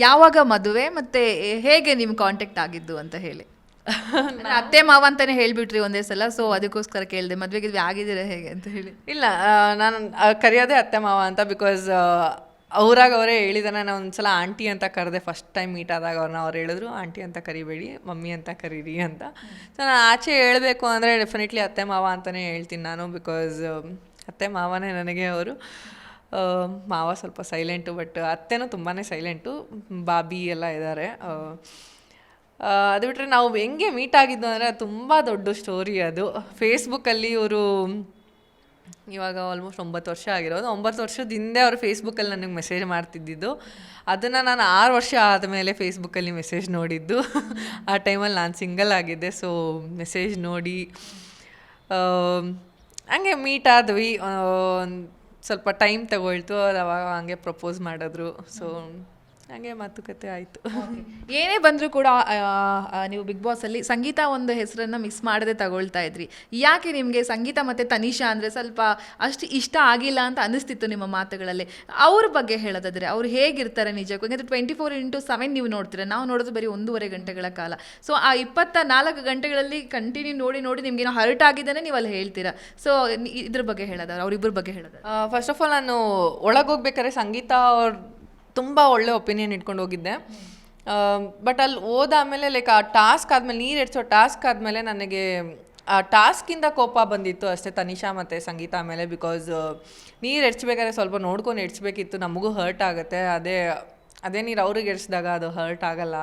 ಯಾವಾಗ ಮದುವೆ ಮತ್ತೆ ಹೇಗೆ ನಿಮ್ಮ ಕಾಂಟ್ಯಾಕ್ಟ್ ಆಗಿದ್ದು ಅಂತ ಹೇಳಿ? ಅಂದ್ರೆ ಅತ್ತೆ ಮಾವ ಅಂತಾನೆ ಹೇಳ್ಬಿಟ್ರಿ ಒಂದೇ ಸಲ ಸೊ ಅದಕ್ಕೋಸ್ಕರ ಕೇಳಿದೆ ಮದುವೆ ಗಿದ್ವೆ ಆಗಿದ್ದೀರಾ ಹೇಗೆ ಅಂತ ಹೇಳಿ. ಇಲ್ಲ ನಾನು ಕರಿಯೋದೇ ಅತ್ತೆ ಮಾವ ಅಂತ ಬಿಕಾಸ್ ಅವ್ರಾಗ ಅವರೇ ಹೇಳಿದಾನೆ ನಾನು ಒಂದ್ಸಲ ಆಂಟಿ ಅಂತ ಕರೆದೆ ಫಸ್ಟ್ ಟೈಮ್ ಮೀಟ್ ಆದಾಗ ಅವ್ರನ್ನ ಅವ್ರು ಹೇಳಿದ್ರು ಆಂಟಿ ಅಂತ ಕರಿಬೇಡಿ ಮಮ್ಮಿ ಅಂತ ಕರೀರಿ ಅಂತ. ಸೊ ನಾನು ಆಚೆ ಹೇಳಬೇಕು ಅಂದರೆ ಡೆಫಿನೆಟ್ಲಿ ಅತ್ತೆ ಮಾವ ಅಂತಲೇ ಹೇಳ್ತೀನಿ ನಾನು ಬಿಕಾಸ್ ಅತ್ತೆ ಮಾವನೇ ನನಗೆ ಅವರು. ಮಾವ ಸ್ವಲ್ಪ ಸೈಲೆಂಟು ಬಟ್ ಅತ್ತೆನೂ ತುಂಬಾ ಸೈಲೆಂಟು ಬಾಬಿ ಎಲ್ಲ ಇದ್ದಾರೆ ಅದು ಬಿಟ್ಟರೆ ನಾವು ಹೆಂಗೆ ಮೀಟ್ ಆಗಿದ್ದು ಅಂದರೆ ತುಂಬ ದೊಡ್ಡ ಸ್ಟೋರಿ ಅದು. ಫೇಸ್ಬುಕ್ಕಲ್ಲಿ ಇವರು, ಇವಾಗ ಆಲ್ಮೋಸ್ಟ್ ಒಂಬತ್ತು ವರ್ಷ ಆಗಿರೋದು. ಒಂಬತ್ತು ವರ್ಷದ ಹಿಂದೆ ಅವರು ಫೇಸ್ಬುಕ್ಕಲ್ಲಿ ನನಗೆ ಮೆಸೇಜ್ ಮಾಡ್ತಿದ್ದಿದ್ದು. ಅದನ್ನು ನಾನು ಆರು ವರ್ಷ ಆದಮೇಲೆ ಫೇಸ್ಬುಕ್ಕಲ್ಲಿ ಮೆಸೇಜ್ ನೋಡಿದ್ದು. ಆ ಟೈಮಲ್ಲಿ ನಾನು ಸಿಂಗಲ್ ಆಗಿದ್ದೆ ಸೊ ಮೆಸೇಜ್ ನೋಡಿ ಹಂಗೆ ಮೀಟ್ ಆದ್ವಿ. ಸ್ವಲ್ಪ ಟೈಮ್ ತಗೊಳ್ತು ಅವ್ರು ಅವಾಗ ಹಂಗೆ ಪ್ರಪೋಸ್ ಮಾಡಿದ್ರು. ಸೊ ಹಂಗೆ ಮಾತುಕತೆ ಆಯಿತು. ಏನೇ ಬಂದರೂ ಕೂಡ ನೀವು ಬಿಗ್ ಬಾಸಲ್ಲಿ ಸಂಗೀತ ಒಂದು ಹೆಸರನ್ನು ಮಿಸ್ ಮಾಡದೆ ತಗೊಳ್ತಾ ಇದ್ರಿ. ಯಾಕೆ ನಿಮಗೆ ಸಂಗೀತ ಮತ್ತು ತನಿಷಾ ಅಂದರೆ ಸ್ವಲ್ಪ ಅಷ್ಟು ಇಷ್ಟ ಆಗಿಲ್ಲ ಅಂತ ಅನಿಸ್ತಿತ್ತು ನಿಮ್ಮ ಮಾತುಗಳಲ್ಲಿ? ಅವ್ರ ಬಗ್ಗೆ ಹೇಳೋದಾದರೆ ಅವ್ರು ಹೇಗಿರ್ತಾರೆ ನಿಜಕ್ಕೂ? ಯಾಕಂದರೆ ಟ್ವೆಂಟಿ ಫೋರ್ ಇಂಟು ಸೆವೆನ್ ನೀವು ನೋಡ್ತೀರಾ ನಾವು ನೋಡೋದು ಬರೀ ಒಂದೂವರೆ ಗಂಟೆಗಳ ಕಾಲ. ಸೊ ಆ ಇಪ್ಪತ್ತ ನಾಲ್ಕು ಗಂಟೆಗಳಲ್ಲಿ ಕಂಟಿನ್ಯೂ ನೋಡಿ ನೋಡಿ ನಿಮ್ಗೇನೋ ಹರ್ಟ್ ಆಗಿದ್ದಾನೆ ನೀವು ಅಲ್ಲಿ ಹೇಳ್ತೀರಾ? ಸೊ ಇದ್ರ ಬಗ್ಗೆ ಹೇಳೋದಾದ್ರೆ ಅವ್ರಿಬ್ಬರ ಬಗ್ಗೆ ಹೇಳೋದಾದ್ರೆ. ಫಸ್ಟ್ ಆಫ್ ಆಲ್ ನಾನು ಒಳಗೆ ಹೋಗ್ಬೇಕಾದ್ರೆ ಸಂಗೀತ ಅವ್ರು ತುಂಬ ಒಳ್ಳೆ ಒಪಿನಿಯನ್ ಇಟ್ಕೊಂಡು ಹೋಗಿದ್ದೆ. ಬಟ್ ಅಲ್ಲಿ ಓದಾದಮೇಲೆ ಲೈಕ್ ಆ ಟಾಸ್ಕ್ ಆದಮೇಲೆ, ನೀರು ಎಡ್ಸೋ ಟಾಸ್ಕ್ ಆದಮೇಲೆ ನನಗೆ, ಆ ಟಾಸ್ಕಿಂದ ಕೋಪ ಬಂದಿತ್ತು ಅಷ್ಟೇ ತನಿಷಾ ಮತ್ತು ಸಂಗೀತ ಮೇಲೆ ಬಿಕಾಸ್ ನೀರು ಎಡ್ಸ್ಬೇಕಾದ್ರೆ ಸ್ವಲ್ಪ ನೋಡ್ಕೊಂಡು ಎಡ್ಸ್ಬೇಕಿತ್ತು ನಮಗೂ ಹರ್ಟ್ ಆಗುತ್ತೆ. ಅದೇ ಅದೇ ನೀರು ಅವ್ರಿಗೆ ಎಡ್ಸಿದಾಗ ಅದು ಹರ್ಟ್ ಆಗಲ್ಲ.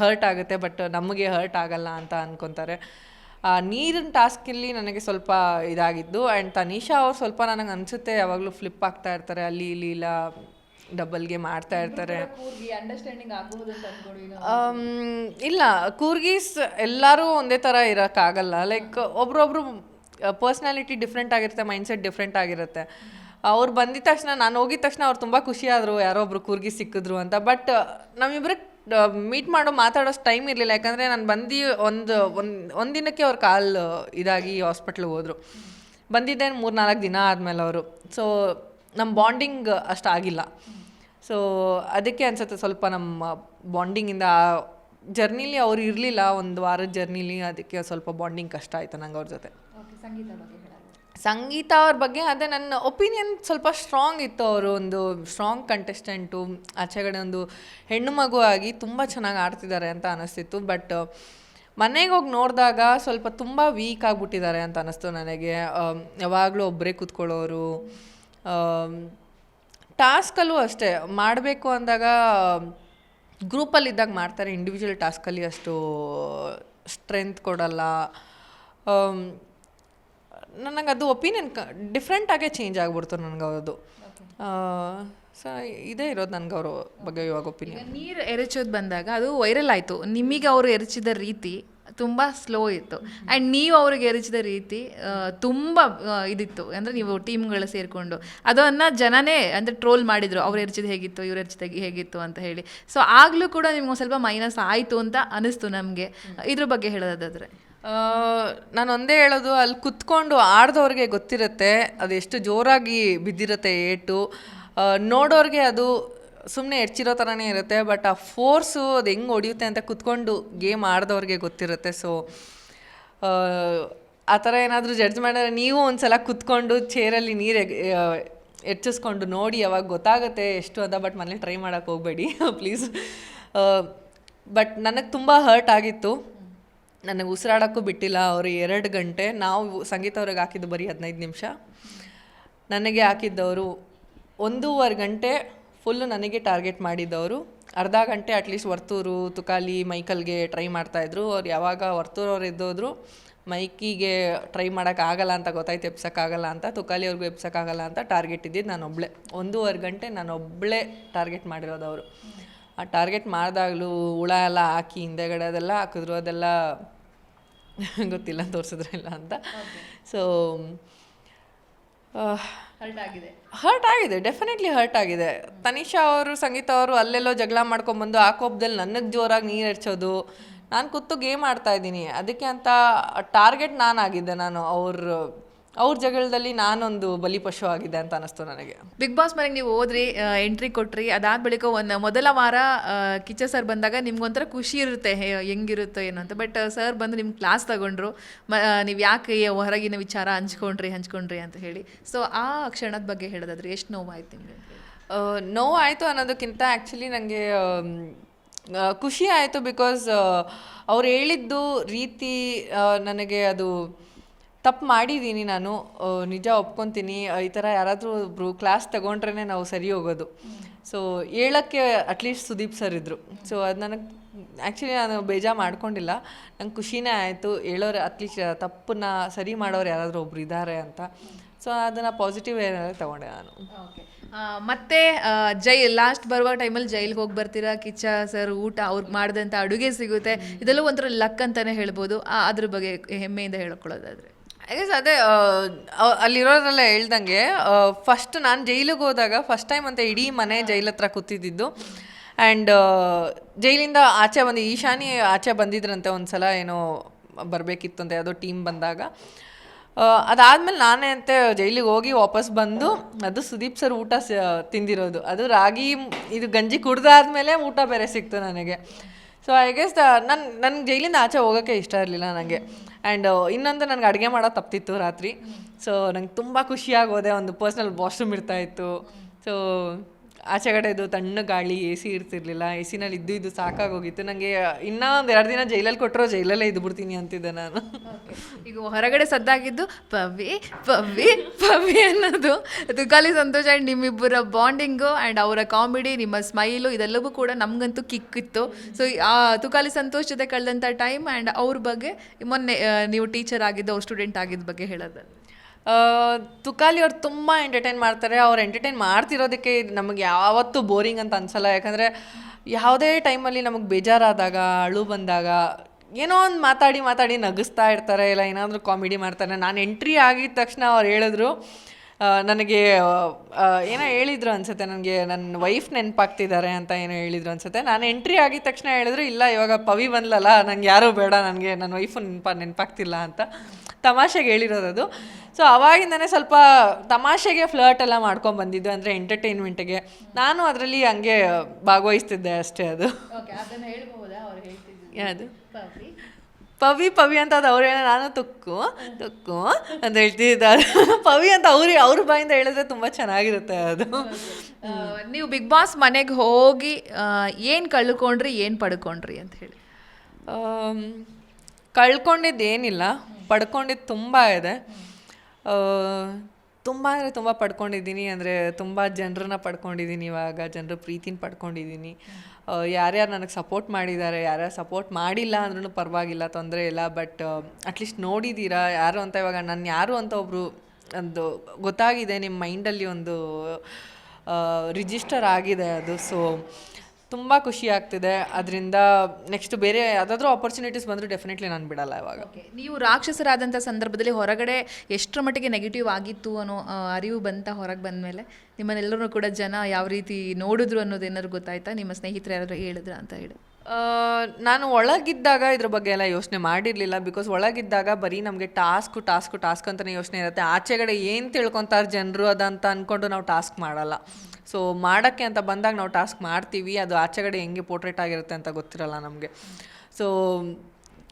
ಹರ್ಟ್ ಆಗುತ್ತೆ ಬಟ್ ನಮಗೆ ಹರ್ಟ್ ಆಗಲ್ಲ ಅಂತ ಅಂದ್ಕೊತಾರೆ ನೀರಿನ ಟಾಸ್ಕಲ್ಲಿ ನನಗೆ ಸ್ವಲ್ಪ ಇದಾಗಿದ್ದು. ಆ್ಯಂಡ್ ತನಿಷಾ ಅವ್ರು ಸ್ವಲ್ಪ ನನಗೆ ಅನಿಸುತ್ತೆ. ಯಾವಾಗಲೂ ಫ್ಲಿಪ್ ಆಗ್ತಾ ಇರ್ತಾರೆ. ಅಲ್ಲಿ, ಇಲ್ಲಿ, ಇಲ್ಲ. ಡಬಲ್ಗೆ ಮಾಡ್ತಾ ಇರ್ತಾರೆ. ಅಂಡರ್ಸ್ಟ್ಯಾಂಡಿಂಗ್ ಆಗಬಹುದು ಇಲ್ಲ ಕೂರ್ಗೀಸ್ ಎಲ್ಲರೂ ಒಂದೇ ಥರ ಇರೋಕ್ಕಾಗಲ್ಲ. ಲೈಕ್ ಒಬ್ರೊಬ್ರು ಪರ್ಸ್ನಾಲಿಟಿ ಡಿಫ್ರೆಂಟ್ ಆಗಿರುತ್ತೆ ಮೈಂಡ್ಸೆಟ್ ಡಿಫ್ರೆಂಟ್ ಆಗಿರುತ್ತೆ. ಅವ್ರು ಬಂದಿದ ತಕ್ಷಣ ನಾನು ಹೋಗಿದ ತಕ್ಷಣ ಅವ್ರು ತುಂಬ ಖುಷಿಯಾದರು ಯಾರೋ ಒಬ್ರು ಕೂರ್ಗಿ ಸಿಕ್ಕಿದ್ರು ಅಂತ. ಬಟ್ ನಮ್ಮಿಬ್ರಿಗೆ ಮೀಟ್ ಮಾಡೋ ಮಾತಾಡೋಷ್ಟು ಟೈಮ್ ಇರಲಿಲ್ಲ. ಯಾಕಂದರೆ ನಾನು ಬಂದು ಒಂದು ಒಂದು ಒಂದಿನಕ್ಕೆ ದಿನಕ್ಕೆ ಅವ್ರ ಕಾಲು ಇದಾಗಿ ಹಾಸ್ಪಿಟ್ಲಿಗೆ ಹೋದರು. ಬಂದಿದ್ದೆ ಮೂರು ನಾಲ್ಕು ದಿನ ಆದಮೇಲೆ ಅವರು. ಸೊ ನಮ್ಮ ಬಾಂಡಿಂಗ್ ಅಷ್ಟು ಆಗಿಲ್ಲ. ಸೊ ಅದಕ್ಕೆ ಅನ್ಸುತ್ತೆ ಸ್ವಲ್ಪ ನಮ್ಮ ಬಾಂಡಿಂಗಿಂದ ಜರ್ನಿಲಿ ಅವ್ರು ಇರಲಿಲ್ಲ ಒಂದು ವಾರದ ಜರ್ನಿಲಿ ಅದಕ್ಕೆ ಸ್ವಲ್ಪ ಬಾಂಡಿಂಗ್ ಕಷ್ಟ ಆಯಿತು ನಂಗೆ ಅವ್ರ ಜೊತೆ. ಸಂಗೀತ ಬಗ್ಗೆ ಸಂಗೀತ ಅವ್ರ ಬಗ್ಗೆ ಅದೇ ನನ್ನ ಒಪಿನಿಯನ್ ಸ್ವಲ್ಪ ಸ್ಟ್ರಾಂಗ್ ಇತ್ತು ಅವರು ಒಂದು ಸ್ಟ್ರಾಂಗ್ ಕಂಟೆಸ್ಟೆಂಟು ಆಚೆಗಡೆ ಒಂದು ಹೆಣ್ಣು ಮಗು ಆಗಿ ತುಂಬ ಚೆನ್ನಾಗಿ ಆಡ್ತಿದ್ದಾರೆ ಅಂತ ಅನಿಸ್ತಿತ್ತು ಬಟ್ ಮನೆಗೆ ಹೋಗಿ ನೋಡಿದಾಗ ಸ್ವಲ್ಪ ತುಂಬ ವೀಕ್ ಆಗಿಬಿಟ್ಟಿದ್ದಾರೆ ಅಂತ ಅನ್ನಿಸ್ತು ನನಗೆ. ಯಾವಾಗಲೂ ಒಬ್ಬರೇ ಕೂತ್ಕೊಳ್ಳೋರು ಟಾಸ್ಕಲ್ಲೂ ಅಷ್ಟೇ ಮಾಡಬೇಕು ಅಂದಾಗ ಗ್ರೂಪಲ್ಲಿ ಇದ್ದಾಗ ಮಾಡ್ತಾರೆ ಇಂಡಿವಿಜುವಲ್ ಟಾಸ್ಕಲ್ಲಿ ಅಷ್ಟು ಸ್ಟ್ರೆಂತ್ ಕೊಡಲ್ಲ. ನನಗೆ ಅದು ಒಪಿನಿಯನ್ ಕ ಡಿಫ್ರೆಂಟಾಗೇ ಚೇಂಜ್ ಆಗ್ಬಿಡ್ತು ನನಗೆ ಅದು ಸೊ ಇದೇ ಇರೋದು ನನಗೆ ಅವರು ಬಗ್ಗೆ ಇವಾಗ ಒಪಿನಿಯನ್ ನೀರು ಎರಚೋದು ಬಂದಾಗ ಅದು ವೈರಲ್ ಆಯಿತು. ನಿಮಗೆ ಅವರು ಎರಚಿದ ರೀತಿ ತುಂಬ ಸ್ಲೋ ಇತ್ತು. ಆ್ಯಂಡ್ ನೀವು ಅವ್ರಿಗೆ ಎರಚಿದ ರೀತಿ ತುಂಬ ಇದಿತ್ತು. ಅಂದರೆ ನೀವು ಟೀಮ್ಗಳು ಸೇರಿಕೊಂಡು. ಅದನ್ನು ಜನನೇ ಅಂದರೆ ಟ್ರೋಲ್ ಮಾಡಿದರು. ಅವ್ರು ಎರಚಿದ ಹೇಗಿತ್ತು ಇವ್ರು ಎರಚಿದ ಹೇಗಿತ್ತು ಅಂತ ಹೇಳಿ. ಸೊ ಆಗಲೂ ಕೂಡ ನಿಮ್ಗೆ ಸ್ವಲ್ಪ ಮೈನಸ್ ಆಯಿತು ಅಂತ ಅನಿಸ್ತು ನಮಗೆ. ಇದ್ರ ಬಗ್ಗೆ ಹೇಳೋದಾದರೆ. ನಾನು ಒಂದೇ ಹೇಳೋದು ಅಲ್ಲಿ ಕುತ್ಕೊಂಡು ಆಡ್ದವ್ರಿಗೆ ಗೊತ್ತಿರುತ್ತೆ. ಅದು ಎಷ್ಟು ಜೋರಾಗಿ ಬಿದ್ದಿರುತ್ತೆ ಏಟು. ನೋಡೋರಿಗೆ ಅದು ಸುಮ್ಮನೆ ಹೆಚ್ಚಿರೋ ಥರನೇ ಇರುತ್ತೆ ಬಟ್ ಆ ಫೋರ್ಸು ಅದು ಹೆಂಗೆ ಹೊಡಿಯುತ್ತೆ ಅಂತ ಕುತ್ಕೊಂಡು ಗೇಮ್ ಆಡಿದವ್ರಿಗೆ ಗೊತ್ತಿರುತ್ತೆ. ಸೊ ಆ ಥರ ಏನಾದರೂ ಜಡ್ಜ್ ಮಾಡಿದ್ರೆ ನೀವು ಒಂದ್ಸಲ ಕುತ್ಕೊಂಡು ಚೇರಲ್ಲಿ ನೀರು ಹೆಚ್ಚಿಸ್ಕೊಂಡು ನೋಡಿ ಅವಾಗ ಗೊತ್ತಾಗುತ್ತೆ ಎಷ್ಟು ಅಂತ ಬಟ್ ಮನೇಲಿ ಟ್ರೈ ಮಾಡೋಕ್ಕೆ ಹೋಗಬೇಡಿ ಪ್ಲೀಸ್ ಬಟ್ ನನಗೆ ತುಂಬ ಹರ್ಟ್ ಆಗಿತ್ತು. ನನಗೆ ಉಸಿರಾಡೋಕ್ಕೂ ಬಿಟ್ಟಿಲ್ಲ, ಅವರು ಎರಡು ಗಂಟೆ, ನಾವು ಸಂಗೀತ ಅವ್ರಿಗೆ ಹಾಕಿದ್ದು ಬರೀ ಹದಿನೈದು ನಿಮಿಷ. ನನಗೆ ಹಾಕಿದ್ದವರು ಒಂದೂವರೆ ಗಂಟೆ ಫುಲ್ಲು ನನಗೆ ಟಾರ್ಗೆಟ್ ಮಾಡಿದ್ದವರು ಅರ್ಧ ಗಂಟೆ ಅಟ್ಲೀಸ್ಟ್ ವರ್ತೂರು ತುಕಾಲಿ ಮೈಕಲ್ಗೆ ಟ್ರೈ ಮಾಡ್ತಾಯಿದ್ರು ಅವ್ರು ಯಾವಾಗ ವರ್ತೂರವ್ರು ಎದ್ದೋದ್ರು ಮೈಕಿಗೆ ಟ್ರೈ ಮಾಡೋಕ್ಕಾಗಲ್ಲ ಅಂತ ಗೊತ್ತಾಯ್ತು ಎಪ್ಸೋಕ್ಕಾಗಲ್ಲ ಅಂತ. ತುಕಾಲಿ ಅವ್ರಿಗೂ ಎಪ್ಸೋಕ್ಕಾಗಲ್ಲ ಅಂತ ಟಾರ್ಗೆಟ್ ಇದ್ದಿದ್ದು ನಾನು ಒಬ್ಬಳೇ ಒಂದೂವರೆ ಗಂಟೆ ನಾನು ಒಬ್ಬಳೇ ಟಾರ್ಗೆಟ್ ಮಾಡಿರೋದು ಅವರು. ಆ ಟಾರ್ಗೆಟ್ ಮಾಡಿದಾಗಲೂ ಹುಳ ಎಲ್ಲ ಹಾಕಿ ಹಿಂದೆಗಡೆ ಅದೆಲ್ಲ ಹಾಕಿದ್ರು. ಅದೆಲ್ಲ ಗೊತ್ತಿಲ್ಲ ತೋರಿಸಿದ್ರಲ್ಲ ಅಂತ. ಸೊ ಹರ್ಟ್ ಆಗಿದೆ. ಡೆಫಿನೆಟ್ಲಿ ಹರ್ಟ್ ಆಗಿದೆ. ತನಿಷಾ ಅವರು, ಸಂಗೀತ ಅವರು ಅಲ್ಲೆಲ್ಲೋ ಜಗಳ ಮಾಡ್ಕೊಂಬಂದು ಆ ಕೋಪದಲ್ಲಿ ನನಗೆ ಜೋರಾಗಿ ನೀರು ಎರಚೋದು. ನಾನು ಕೂತು ಗೇಮ್ ಆಡ್ತಾ ಇದ್ದೀನಿ. ಅದಕ್ಕೆ ಅಂತ ಟಾರ್ಗೆಟ್ ನಾನಾಗಿದ್ದೆ ನಾನು. ಅವ್ರ ಅವ್ರ ಜಗಳದಲ್ಲಿ ನಾನೊಂದು ಬಲಿಪಶು ಆಗಿದೆ ಅಂತ ಅನಿಸ್ತು ನನಗೆ. ಬಿಗ್ ಬಾಸ್ ಮನೆಗೆ ನೀವು ಹೋದ್ರಿ ಎಂಟ್ರಿ ಕೊಟ್ರಿ ಅದಾದ ಬಳಿಕ ಒಂದು ಮೊದಲ ವಾರ ಕಿಚ್ಚ ಸರ್ ಬಂದಾಗ ನಿಮ್ಗೊಂಥರ ಖುಷಿ ಇರುತ್ತೆ ಹೆಂಗಿರುತ್ತೋ ಏನೋ ಅಂತ. ಬಟ್ ಸರ್ ಬಂದು ನಿಮ್ಮ ಕ್ಲಾಸ್ ತಗೊಂಡ್ರು ಮ ನೀವು ಯಾಕೆ ಹೊರಗಿನ ವಿಚಾರ ಹಂಚ್ಕೊಂಡ್ರಿ ಹಂಚ್ಕೊಂಡ್ರಿ ಅಂತ ಹೇಳಿ. ಸೊ ಆ ಕ್ಷಣದ ಬಗ್ಗೆ ಹೇಳೋದಾದ್ರೆ ಎಷ್ಟು ನೋವಾಯ್ತು ನಿಮಗೆ? ನೋವು ಆಯಿತು ಅನ್ನೋದಕ್ಕಿಂತ ಆ್ಯಕ್ಚುಲಿ ನನಗೆ ಖುಷಿ ಆಯಿತು ಬಿಕಾಸ್ ಅವ್ರು ಹೇಳಿದ್ದು ರೀತಿ ನನಗೆ ಅದು ತಪ್ಪು ಮಾಡಿದ್ದೀನಿ ನಾನು. ನಿಜ ಒಪ್ಕೊತೀನಿ. ಈ ಥರ ಯಾರಾದರೂ ಒಬ್ಬರು ಕ್ಲಾಸ್ ತಗೊಂಡ್ರೇ ನಾವು ಸರಿ ಹೋಗೋದು. ಸೊ ಹೇಳೋಕ್ಕೆ ಅಟ್ಲೀಸ್ಟ್ ಸುದೀಪ್ ಸರ್ ಇದ್ದರು ಸೊ ಅದು ನನಗೆ ಆ್ಯಕ್ಚುಲಿ ನಾನು ಬೇಜಾರು ಮಾಡ್ಕೊಂಡಿಲ್ಲ. ನಂಗೆ ಖುಷಿನೇ ಆಯಿತು. ಹೇಳೋರು ಅಟ್ಲೀಸ್ಟ್ ತಪ್ಪನ್ನ ಸರಿ ಮಾಡೋರು ಯಾರಾದರೂ ಒಬ್ರು ಇದ್ದಾರೆ ಅಂತ. ಸೊ ಅದನ್ನು ಪಾಸಿಟಿವ್ ಏನಾದ್ರು ತಗೊಂಡೆ ನಾನು. ಓಕೆ ಮತ್ತೆ ಜೈ ಲಾಸ್ಟ್ ಬರುವ ಟೈಮಲ್ಲಿ ಜೈಲಿಗೆ ಹೋಗಿ ಬರ್ತೀರಾ? ಕಿಚ್ಚ ಸರ್ ಊಟ ಅವ್ರು ಮಾಡಿದಂಥ ಅಡುಗೆ ಸಿಗುತ್ತೆ. ಇದೆಲ್ಲ ಒಂಥರ ಲಕ್ ಅಂತಲೇ ಹೇಳ್ಬೋದು. ಅದ್ರ ಬಗ್ಗೆ ಹೆಮ್ಮೆಯಿಂದ ಹೇಳ್ಕೊಳ್ಳೋದಾದ್ರೆ. ಎಸ್ ಅದೇ ಅಲ್ಲಿರೋರೆಲ್ಲ ಹೇಳ್ದಂಗೆ ಫಸ್ಟ್ ನಾನು ಜೈಲಿಗೆ ಹೋದಾಗ ಫಸ್ಟ್ ಟೈಮ್ ಅಂತ ಇಡೀ ಮನೆ ಜೈಲ್ ಹತ್ರ ಕೂತಿದ್ದಿದ್ದು. ಆ್ಯಂಡ್ ಜೈಲಿಂದ ಆಚೆ ಬಂದು ಈಶಾನಿ ಆಚೆ ಬಂದಿದ್ರಂತೆ ಒಂದು ಸಲ ಏನೋ ಬರಬೇಕಿತ್ತು ಅಂತ ಯಾವುದೋ ಟೀಮ್ ಬಂದಾಗ. ಅದಾದಮೇಲೆ ನಾನೇ ಅಂತ ಜೈಲಿಗೆ ಹೋಗಿ ವಾಪಸ್ ಬಂದು, ಅದು ಸುದೀಪ್ ಸರ್ ಊಟ ತಿಂದಿರೋದು. ಅದು ರಾಗಿ, ಇದು ಗಂಜಿ ಕುಡ್ದಾದ್ಮೇಲೆ ಊಟ ಬೇರೆ ಸಿಕ್ತು ನನಗೆ. ಸೊ ಐ ಗೆಸ್ ನನ್ನ ನನಗೆ ಜೈಲಿಂದ ಆಚೆ ಹೋಗೋಕ್ಕೆ ಇಷ್ಟ ಇರಲಿಲ್ಲ ನನಗೆ ಆ್ಯಂಡ್ ಇನ್ನೊಂದು ನನಗೆ ಅಡುಗೆ ಮಾಡೋ ತಪ್ತಿತ್ತು ರಾತ್ರಿ. ಸೊ ನಂಗೆ ತುಂಬ ಖುಷಿಯಾಗೋದೆ ಒಂದು ಪರ್ಸ್ನಲ್ ವಾಶ್ರೂಮ್ ಇರ್ತಾಯಿತ್ತು ಸೊ ಆಚೆ ಕಡೆ ಇದು ತಣ್ಣ ಗಾಳಿ ಎ ಸಿ ಇರ್ತಿರ್ಲಿಲ್ಲ ಎ ಸಿನಲ್ಲಿ ಇದ್ದು ಇದ್ದು ಸಾಕಾಗೋಗಿತ್ತು. ನನಗೆ ಇನ್ನೂ ಒಂದು ಎರಡು ದಿನ ಜೈಲಲ್ಲಿ ಕೊಟ್ಟರು ಜೈಲಲ್ಲೇ ಇದ್ದು ಬಿಡ್ತೀನಿ ಅಂತಿದ್ದೆ ನಾನು. ಈಗ ಹೊರಗಡೆ ಸದ್ದಾಗಿದ್ದು, ಪವಿ ಪವಿ ಪವಿ ಅನ್ನೋದು. ತುಕಾಲಿ ಸಂತೋಷ್ ಆ್ಯಂಡ್ ನಿಮ್ಮಿಬ್ಬರ ಬಾಂಡಿಂಗು ಆ್ಯಂಡ್ ಅವರ ಕಾಮಿಡಿ ನಿಮ್ಮ ಸ್ಮೈಲು ಇದೆಲ್ಲವೂ ಕೂಡ ನಮಗಂತೂ ಕಿಕ್ಕಿತ್ತು ಸೊ ಆ, ತುಕಾಲಿ ಸಂತೋಷ್ ಜೊತೆ ಕಳೆದಂಥ ಟೈಮ್ ಆ್ಯಂಡ್ ಅವ್ರ ಬಗ್ಗೆ, ಮೊನ್ನೆ ನೀವು ಟೀಚರ್ ಆಗಿದ್ದು, ಅವ್ರು ಸ್ಟೂಡೆಂಟ್ ಆಗಿದ್ದ ಬಗ್ಗೆ ಹೇಳೋದು ತುಕಾಲಿ ಅವ್ರು ತುಂಬ ಎಂಟರ್ಟೈನ್ ಮಾಡ್ತಾರೆ. ಅವ್ರು ಎಂಟರ್ಟೈನ್ ಮಾಡ್ತಿರೋದಕ್ಕೆ ನಮಗೆ ಯಾವತ್ತೂ ಬೋರಿಂಗ್ ಅಂತ ಅನ್ಸಲ್ಲ. ಯಾಕಂದರೆ ಯಾವುದೇ ಟೈಮಲ್ಲಿ ನಮಗೆ ಬೇಜಾರಾದಾಗ, ಅಳು ಬಂದಾಗ ಏನೋ ಒಂದು ಮಾತಾಡಿ ಮಾತಾಡಿ ನಗಿಸ್ತಾ ಇರ್ತಾರೆ. ಇಲ್ಲ ಏನಾದರೂ ಕಾಮಿಡಿ ಮಾಡ್ತಾರೆ. ನಾನು ಎಂಟ್ರಿ ಆಗಿದ ತಕ್ಷಣ ಅವ್ರು ಹೇಳಿದ್ರು ನನಗೆ ಏನೋ ಹೇಳಿದ್ರು ಅನ್ಸುತ್ತೆ. ನನಗೆ ನನ್ನ ವೈಫ್ ನೆನಪಾಗ್ತಿದ್ದಾರೆ ಅಂತ ಏನೋ ಹೇಳಿದ್ರು ಅನ್ಸುತ್ತೆ. ನಾನು ಎಂಟ್ರಿ ಆಗಿದ ತಕ್ಷಣ ಹೇಳಿದ್ರು, ಇಲ್ಲ, ಇವಾಗ ಪವಿ ಬಂದ್ಲಲ್ಲ ನನಗೆ ಯಾರೂ ಬೇಡ, ನನಗೆ ನನ್ನ ವೈಫು ನೆನಪ ನೆನಪಾಗ್ತಿಲ್ಲ ಅಂತ ತಮಾಷೆಗೆ ಹೇಳಿರೋದು ಸೊ ಅವಾಗಿಂದನೇ ಸ್ವಲ್ಪ ತಮಾಷೆಗೆ ಫ್ಲರ್ಟ್ ಎಲ್ಲ ಮಾಡ್ಕೊಂಡು ಬಂದಿದ್ದು ಅಂದರೆ ಎಂಟರ್ಟೈನ್ಮೆಂಟ್ಗೆ ನಾನು ಅದರಲ್ಲಿ ಹಂಗೆ ಭಾಗವಹಿಸ್ತಿದ್ದೆ ಅಷ್ಟೇ ಅದು. ಯಾವುದು? ಪವಿ. ಪವಿ ಪವಿ ಅಂತ ಅದು ಅವ್ರು ಹೇಳ ನಾನು ತುಕ್ಕು ತುಕ್ಕು ಅಂತ ಹೇಳ್ತಿದ್ದಾರೆ. ಪವಿ ಅಂತ ಅವ್ರಿ ಅವ್ರ ಬಾಯಿಂದ ಹೇಳಿದ್ರೆ ತುಂಬ ಚೆನ್ನಾಗಿರುತ್ತೆ ಅದು. ನೀವು ಬಿಗ್ ಬಾಸ್ ಮನೆಗೆ ಹೋಗಿ ಏನು ಕಳ್ಕೊಂಡ್ರಿ ಏನು ಪಡ್ಕೊಂಡ್ರಿ ಅಂತ ಹೇಳಿ. ಕಳ್ಕೊಂಡಿದ್ದು ಏನಿಲ್ಲ ಪಡ್ಕೊಂಡಿದ್ದು ತುಂಬ ಇದೆ. ತುಂಬ ಅಂದರೆ ತುಂಬ ಪಡ್ಕೊಂಡಿದ್ದೀನಿ. ಅಂದರೆ ತುಂಬ ಜನರನ್ನ ಪಡ್ಕೊಂಡಿದ್ದೀನಿ ಇವಾಗ. ಜನರ ಪ್ರೀತಿನ ಪಡ್ಕೊಂಡಿದ್ದೀನಿ. ಯಾರ್ಯಾರು ನನಗೆ ಸಪೋರ್ಟ್ ಮಾಡಿದ್ದಾರೆ, ಯಾರ್ಯಾರು ಸಪೋರ್ಟ್ ಮಾಡಿಲ್ಲ ಅಂದ್ರೂ ಪರವಾಗಿಲ್ಲ, ತೊಂದರೆ ಇಲ್ಲ. ಬಟ್ ಅಟ್ಲೀಸ್ಟ್ ನೋಡಿದ್ದೀರಾ ಯಾರು ಅಂತ ಇವಾಗ ನಾನು ಯಾರು ಅಂತ ಒಬ್ಬರು ಒಂದು ಗೊತ್ತಾಗಿದೆ. ನಿಮ್ಮ ಮೈಂಡಲ್ಲಿ ಒಂದು ರಿಜಿಸ್ಟರ್ ಆಗಿದೆ ಅದು. ಸೊ ತುಂಬ ಖುಷಿ ಆಗ್ತಿದೆ. ಅದರಿಂದ ನೆಕ್ಸ್ಟ್ ಬೇರೆ ಯಾವುದಾದ್ರೂ ಆಪರ್ಚುನಿಟೀಸ್ ಬಂದರೂ ಡೆಫಿನೆಟ್ಲಿ ನಾನು ಬಿಡಲ್ಲ ಇವಾಗ. ನೀವು ರಾಕ್ಷಸರಾದಂಥ ಸಂದರ್ಭದಲ್ಲಿ ಹೊರಗಡೆ ಎಷ್ಟರ ಮಟ್ಟಿಗೆ ನೆಗೆಟಿವ್ ಆಗಿತ್ತು ಅನ್ನೋ ಅರಿವು ಬಂತ ಹೊರಗೆ ಬಂದಮೇಲೆ? ನಿಮ್ಮನ್ನೆಲ್ಲರೂ ಕೂಡ ಜನ ಯಾವ ರೀತಿ ನೋಡಿದ್ರು ಅನ್ನೋದು ಏನಾದ್ರು ಗೊತ್ತಾಯ್ತಾ? ನಿಮ್ಮ ಸ್ನೇಹಿತರು ಯಾರಾದ್ರು ಹೇಳಿದ್ರ ಅಂತ ಹೇಳಿ. ನಾನು ಒಳಗಿದ್ದಾಗ ಇದ್ರ ಬಗ್ಗೆ ಎಲ್ಲ ಯೋಚನೆ ಮಾಡಿರಲಿಲ್ಲ ಬಿಕಾಸ್ ಒಳಗಿದ್ದಾಗ ಬರೀ ನಮಗೆ ಟಾಸ್ಕ್ ಟಾಸ್ಕ್ ಟಾಸ್ಕ್ ಅಂತಲೇ ಯೋಚನೆ ಇರುತ್ತೆ. ಆಚೆಗಡೆ ಏನು ತಿಳ್ಕೊತಾರೆ ಜನರು ಅದಂತ ಅಂದ್ಕೊಂಡು ನಾವು ಟಾಸ್ಕ್ ಮಾಡಲ್ಲ. ಸೊ ಮಾಡೋಕ್ಕೆ ಅಂತ ಬಂದಾಗ ನಾವು ಟಾಸ್ಕ್ ಮಾಡ್ತೀವಿ. ಅದು ಆಚೆಗಡೆ ಹೆಂಗೆ ಪೋರ್ಟ್ರೇಟ್ ಆಗಿರುತ್ತೆ ಅಂತ ಗೊತ್ತಿರಲ್ಲ ನಮಗೆ. ಸೊ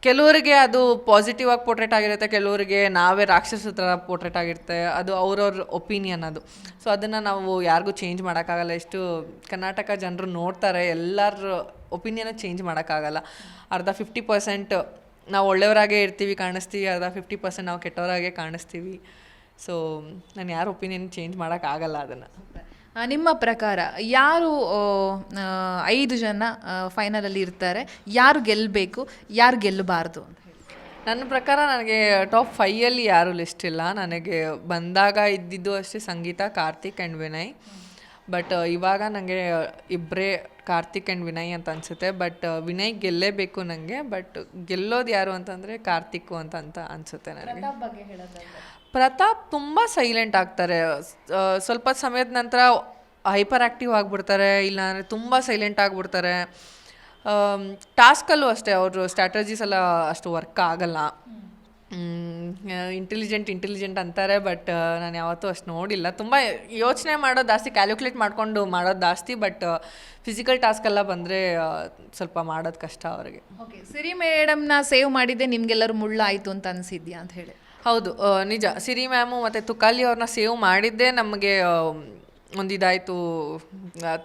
ಕೆಲವರಿಗೆ ಅದು ಪಾಸಿಟಿವ್ ಆಗಿ ಪೋರ್ಟ್ರೇಟ್ ಆಗಿರುತ್ತೆ, ಕೆಲವರಿಗೆ ನಾವೇ ರಾಕ್ಷಸ ಥರ ಪೋರ್ಟ್ರೇಟ್ ಆಗಿರುತ್ತೆ, ಅದು ಅವ್ರವ್ರ ಒಪಿನಿಯನ್ ಅದು. ಸೊ ಅದನ್ನು ನಾವು ಯಾರಿಗೂ ಚೇಂಜ್ ಮಾಡೋಕ್ಕಾಗಲ್ಲ. ಎಷ್ಟು ಕರ್ನಾಟಕ ಜನರು ನೋಡ್ತಾರೆ, ಎಲ್ಲರ ಒಪಿನಿಯನ್ ಚೇಂಜ್ ಮಾಡೋಕ್ಕಾಗಲ್ಲ. ಅರ್ಧ ಫಿಫ್ಟಿ ಪರ್ಸೆಂಟ್ ನಾವು ಒಳ್ಳೆಯವರಾಗೇ ಇರ್ತೀವಿ ಕಾಣಿಸ್ತೀವಿ, ಅರ್ಧ ಫಿಫ್ಟಿ ಪರ್ಸೆಂಟ್ ನಾವು ಕೆಟ್ಟವರಾಗೇ ಕಾಣಿಸ್ತೀವಿ. ಸೊ ನಾನು ಯಾರ ಒಪಿನಿಯನ್ ಚೇಂಜ್ ಮಾಡೋಕ್ಕಾಗಲ್ಲ ಅದನ್ನು. ನಿಮ್ಮ ಪ್ರಕಾರ ಯಾರು ಐದು ಜನ ಫೈನಲಲ್ಲಿ ಇರ್ತಾರೆ? ಯಾರು ಗೆಲ್ಲಬೇಕು ಯಾರು ಗೆಲ್ಲಬಾರ್ದು ನನ್ನ ಪ್ರಕಾರ ನನಗೆ ಟಾಪ್ ಫೈಯಲ್ಲಿ ಯಾರೂ ಲಿಸ್ಟ್ ಇಲ್ಲ. ನನಗೆ ಬಂದಾಗ ಇದ್ದಿದ್ದು ಅಷ್ಟೇ ಸಂಗೀತ ಕಾರ್ತಿಕ್ ಆ್ಯಂಡ್ ವಿನಯ್. ಬಟ್ ಇವಾಗ ನನಗೆ ಇಬ್ಬರೇ ಕಾರ್ತಿಕ್ ಆ್ಯಂಡ್ ವಿನಯ್ ಅಂತ ಅನಿಸುತ್ತೆ. ಬಟ್ ವಿನಯ್ ಗೆಲ್ಲೇಬೇಕು ನನಗೆ ಬಟ್ ಗೆಲ್ಲೋದು ಯಾರು ಅಂತಂದರೆ ಕಾರ್ತಿಕ್ ಅಂತ ಅಂತ ಅನಿಸುತ್ತೆ ನನಗೆ. ಪ್ರತಾಪ್ ತುಂಬ ಸೈಲೆಂಟ್ ಆಗ್ತಾರೆ. ಸ್ವಲ್ಪ ಸಮಯದ ನಂತರ ಹೈಪರ್ ಆ್ಯಕ್ಟಿವ್ ಆಗಿಬಿಡ್ತಾರೆ, ಇಲ್ಲಾಂದರೆ ತುಂಬ ಸೈಲೆಂಟ್ ಆಗಿಬಿಡ್ತಾರೆ. ಟಾಸ್ಕಲ್ಲೂ ಅಷ್ಟೇ, ಅವರು ಸ್ಟ್ರಾಟಜೀಸ್ ಎಲ್ಲ ಅಷ್ಟು ವರ್ಕ್ ಆಗಲ್ಲ. ಇಂಟೆಲಿಜೆಂಟ್ ಇಂಟೆಲಿಜೆಂಟ್ ಅಂತಾರೆ ಬಟ್ ನಾನು ಯಾವತ್ತೂ ಅಷ್ಟು ನೋಡಿಲ್ಲ. ತುಂಬ ಯೋಚನೆ ಮಾಡೋದು ಜಾಸ್ತಿ ಕ್ಯಾಲ್ಕುಲೇಟ್ ಮಾಡಿಕೊಂಡು ಮಾಡೋದು ಜಾಸ್ತಿ ಬಟ್ ಫಿಸಿಕಲ್ ಟಾಸ್ಕ್ ಎಲ್ಲ ಬಂದರೆ ಸ್ವಲ್ಪ ಮಾಡೋದು ಕಷ್ಟ ಅವರಿಗೆ. ಓಕೆ ಸಿರಿ ಮೇಡಮ್ನ ಸೇವ್ ಮಾಡಿದ್ದೆ ನಿಮಗೆಲ್ಲರೂ ಮುಳ್ಳಾಯಿತು ಅಂತ ಅನಿಸಿದ್ಯಾ ಅಂತ ಹೇಳಿ. ಹೌದು ನಿಜ. ಸಿರಿ ಮ್ಯಾಮು ಮತ್ತು ತುಕಾಲಿ ಅವ್ರನ್ನ ಸೇವ್ ಮಾಡಿದ್ದೇ ನಮಗೆ ಒಂದಿದಾಯಿತು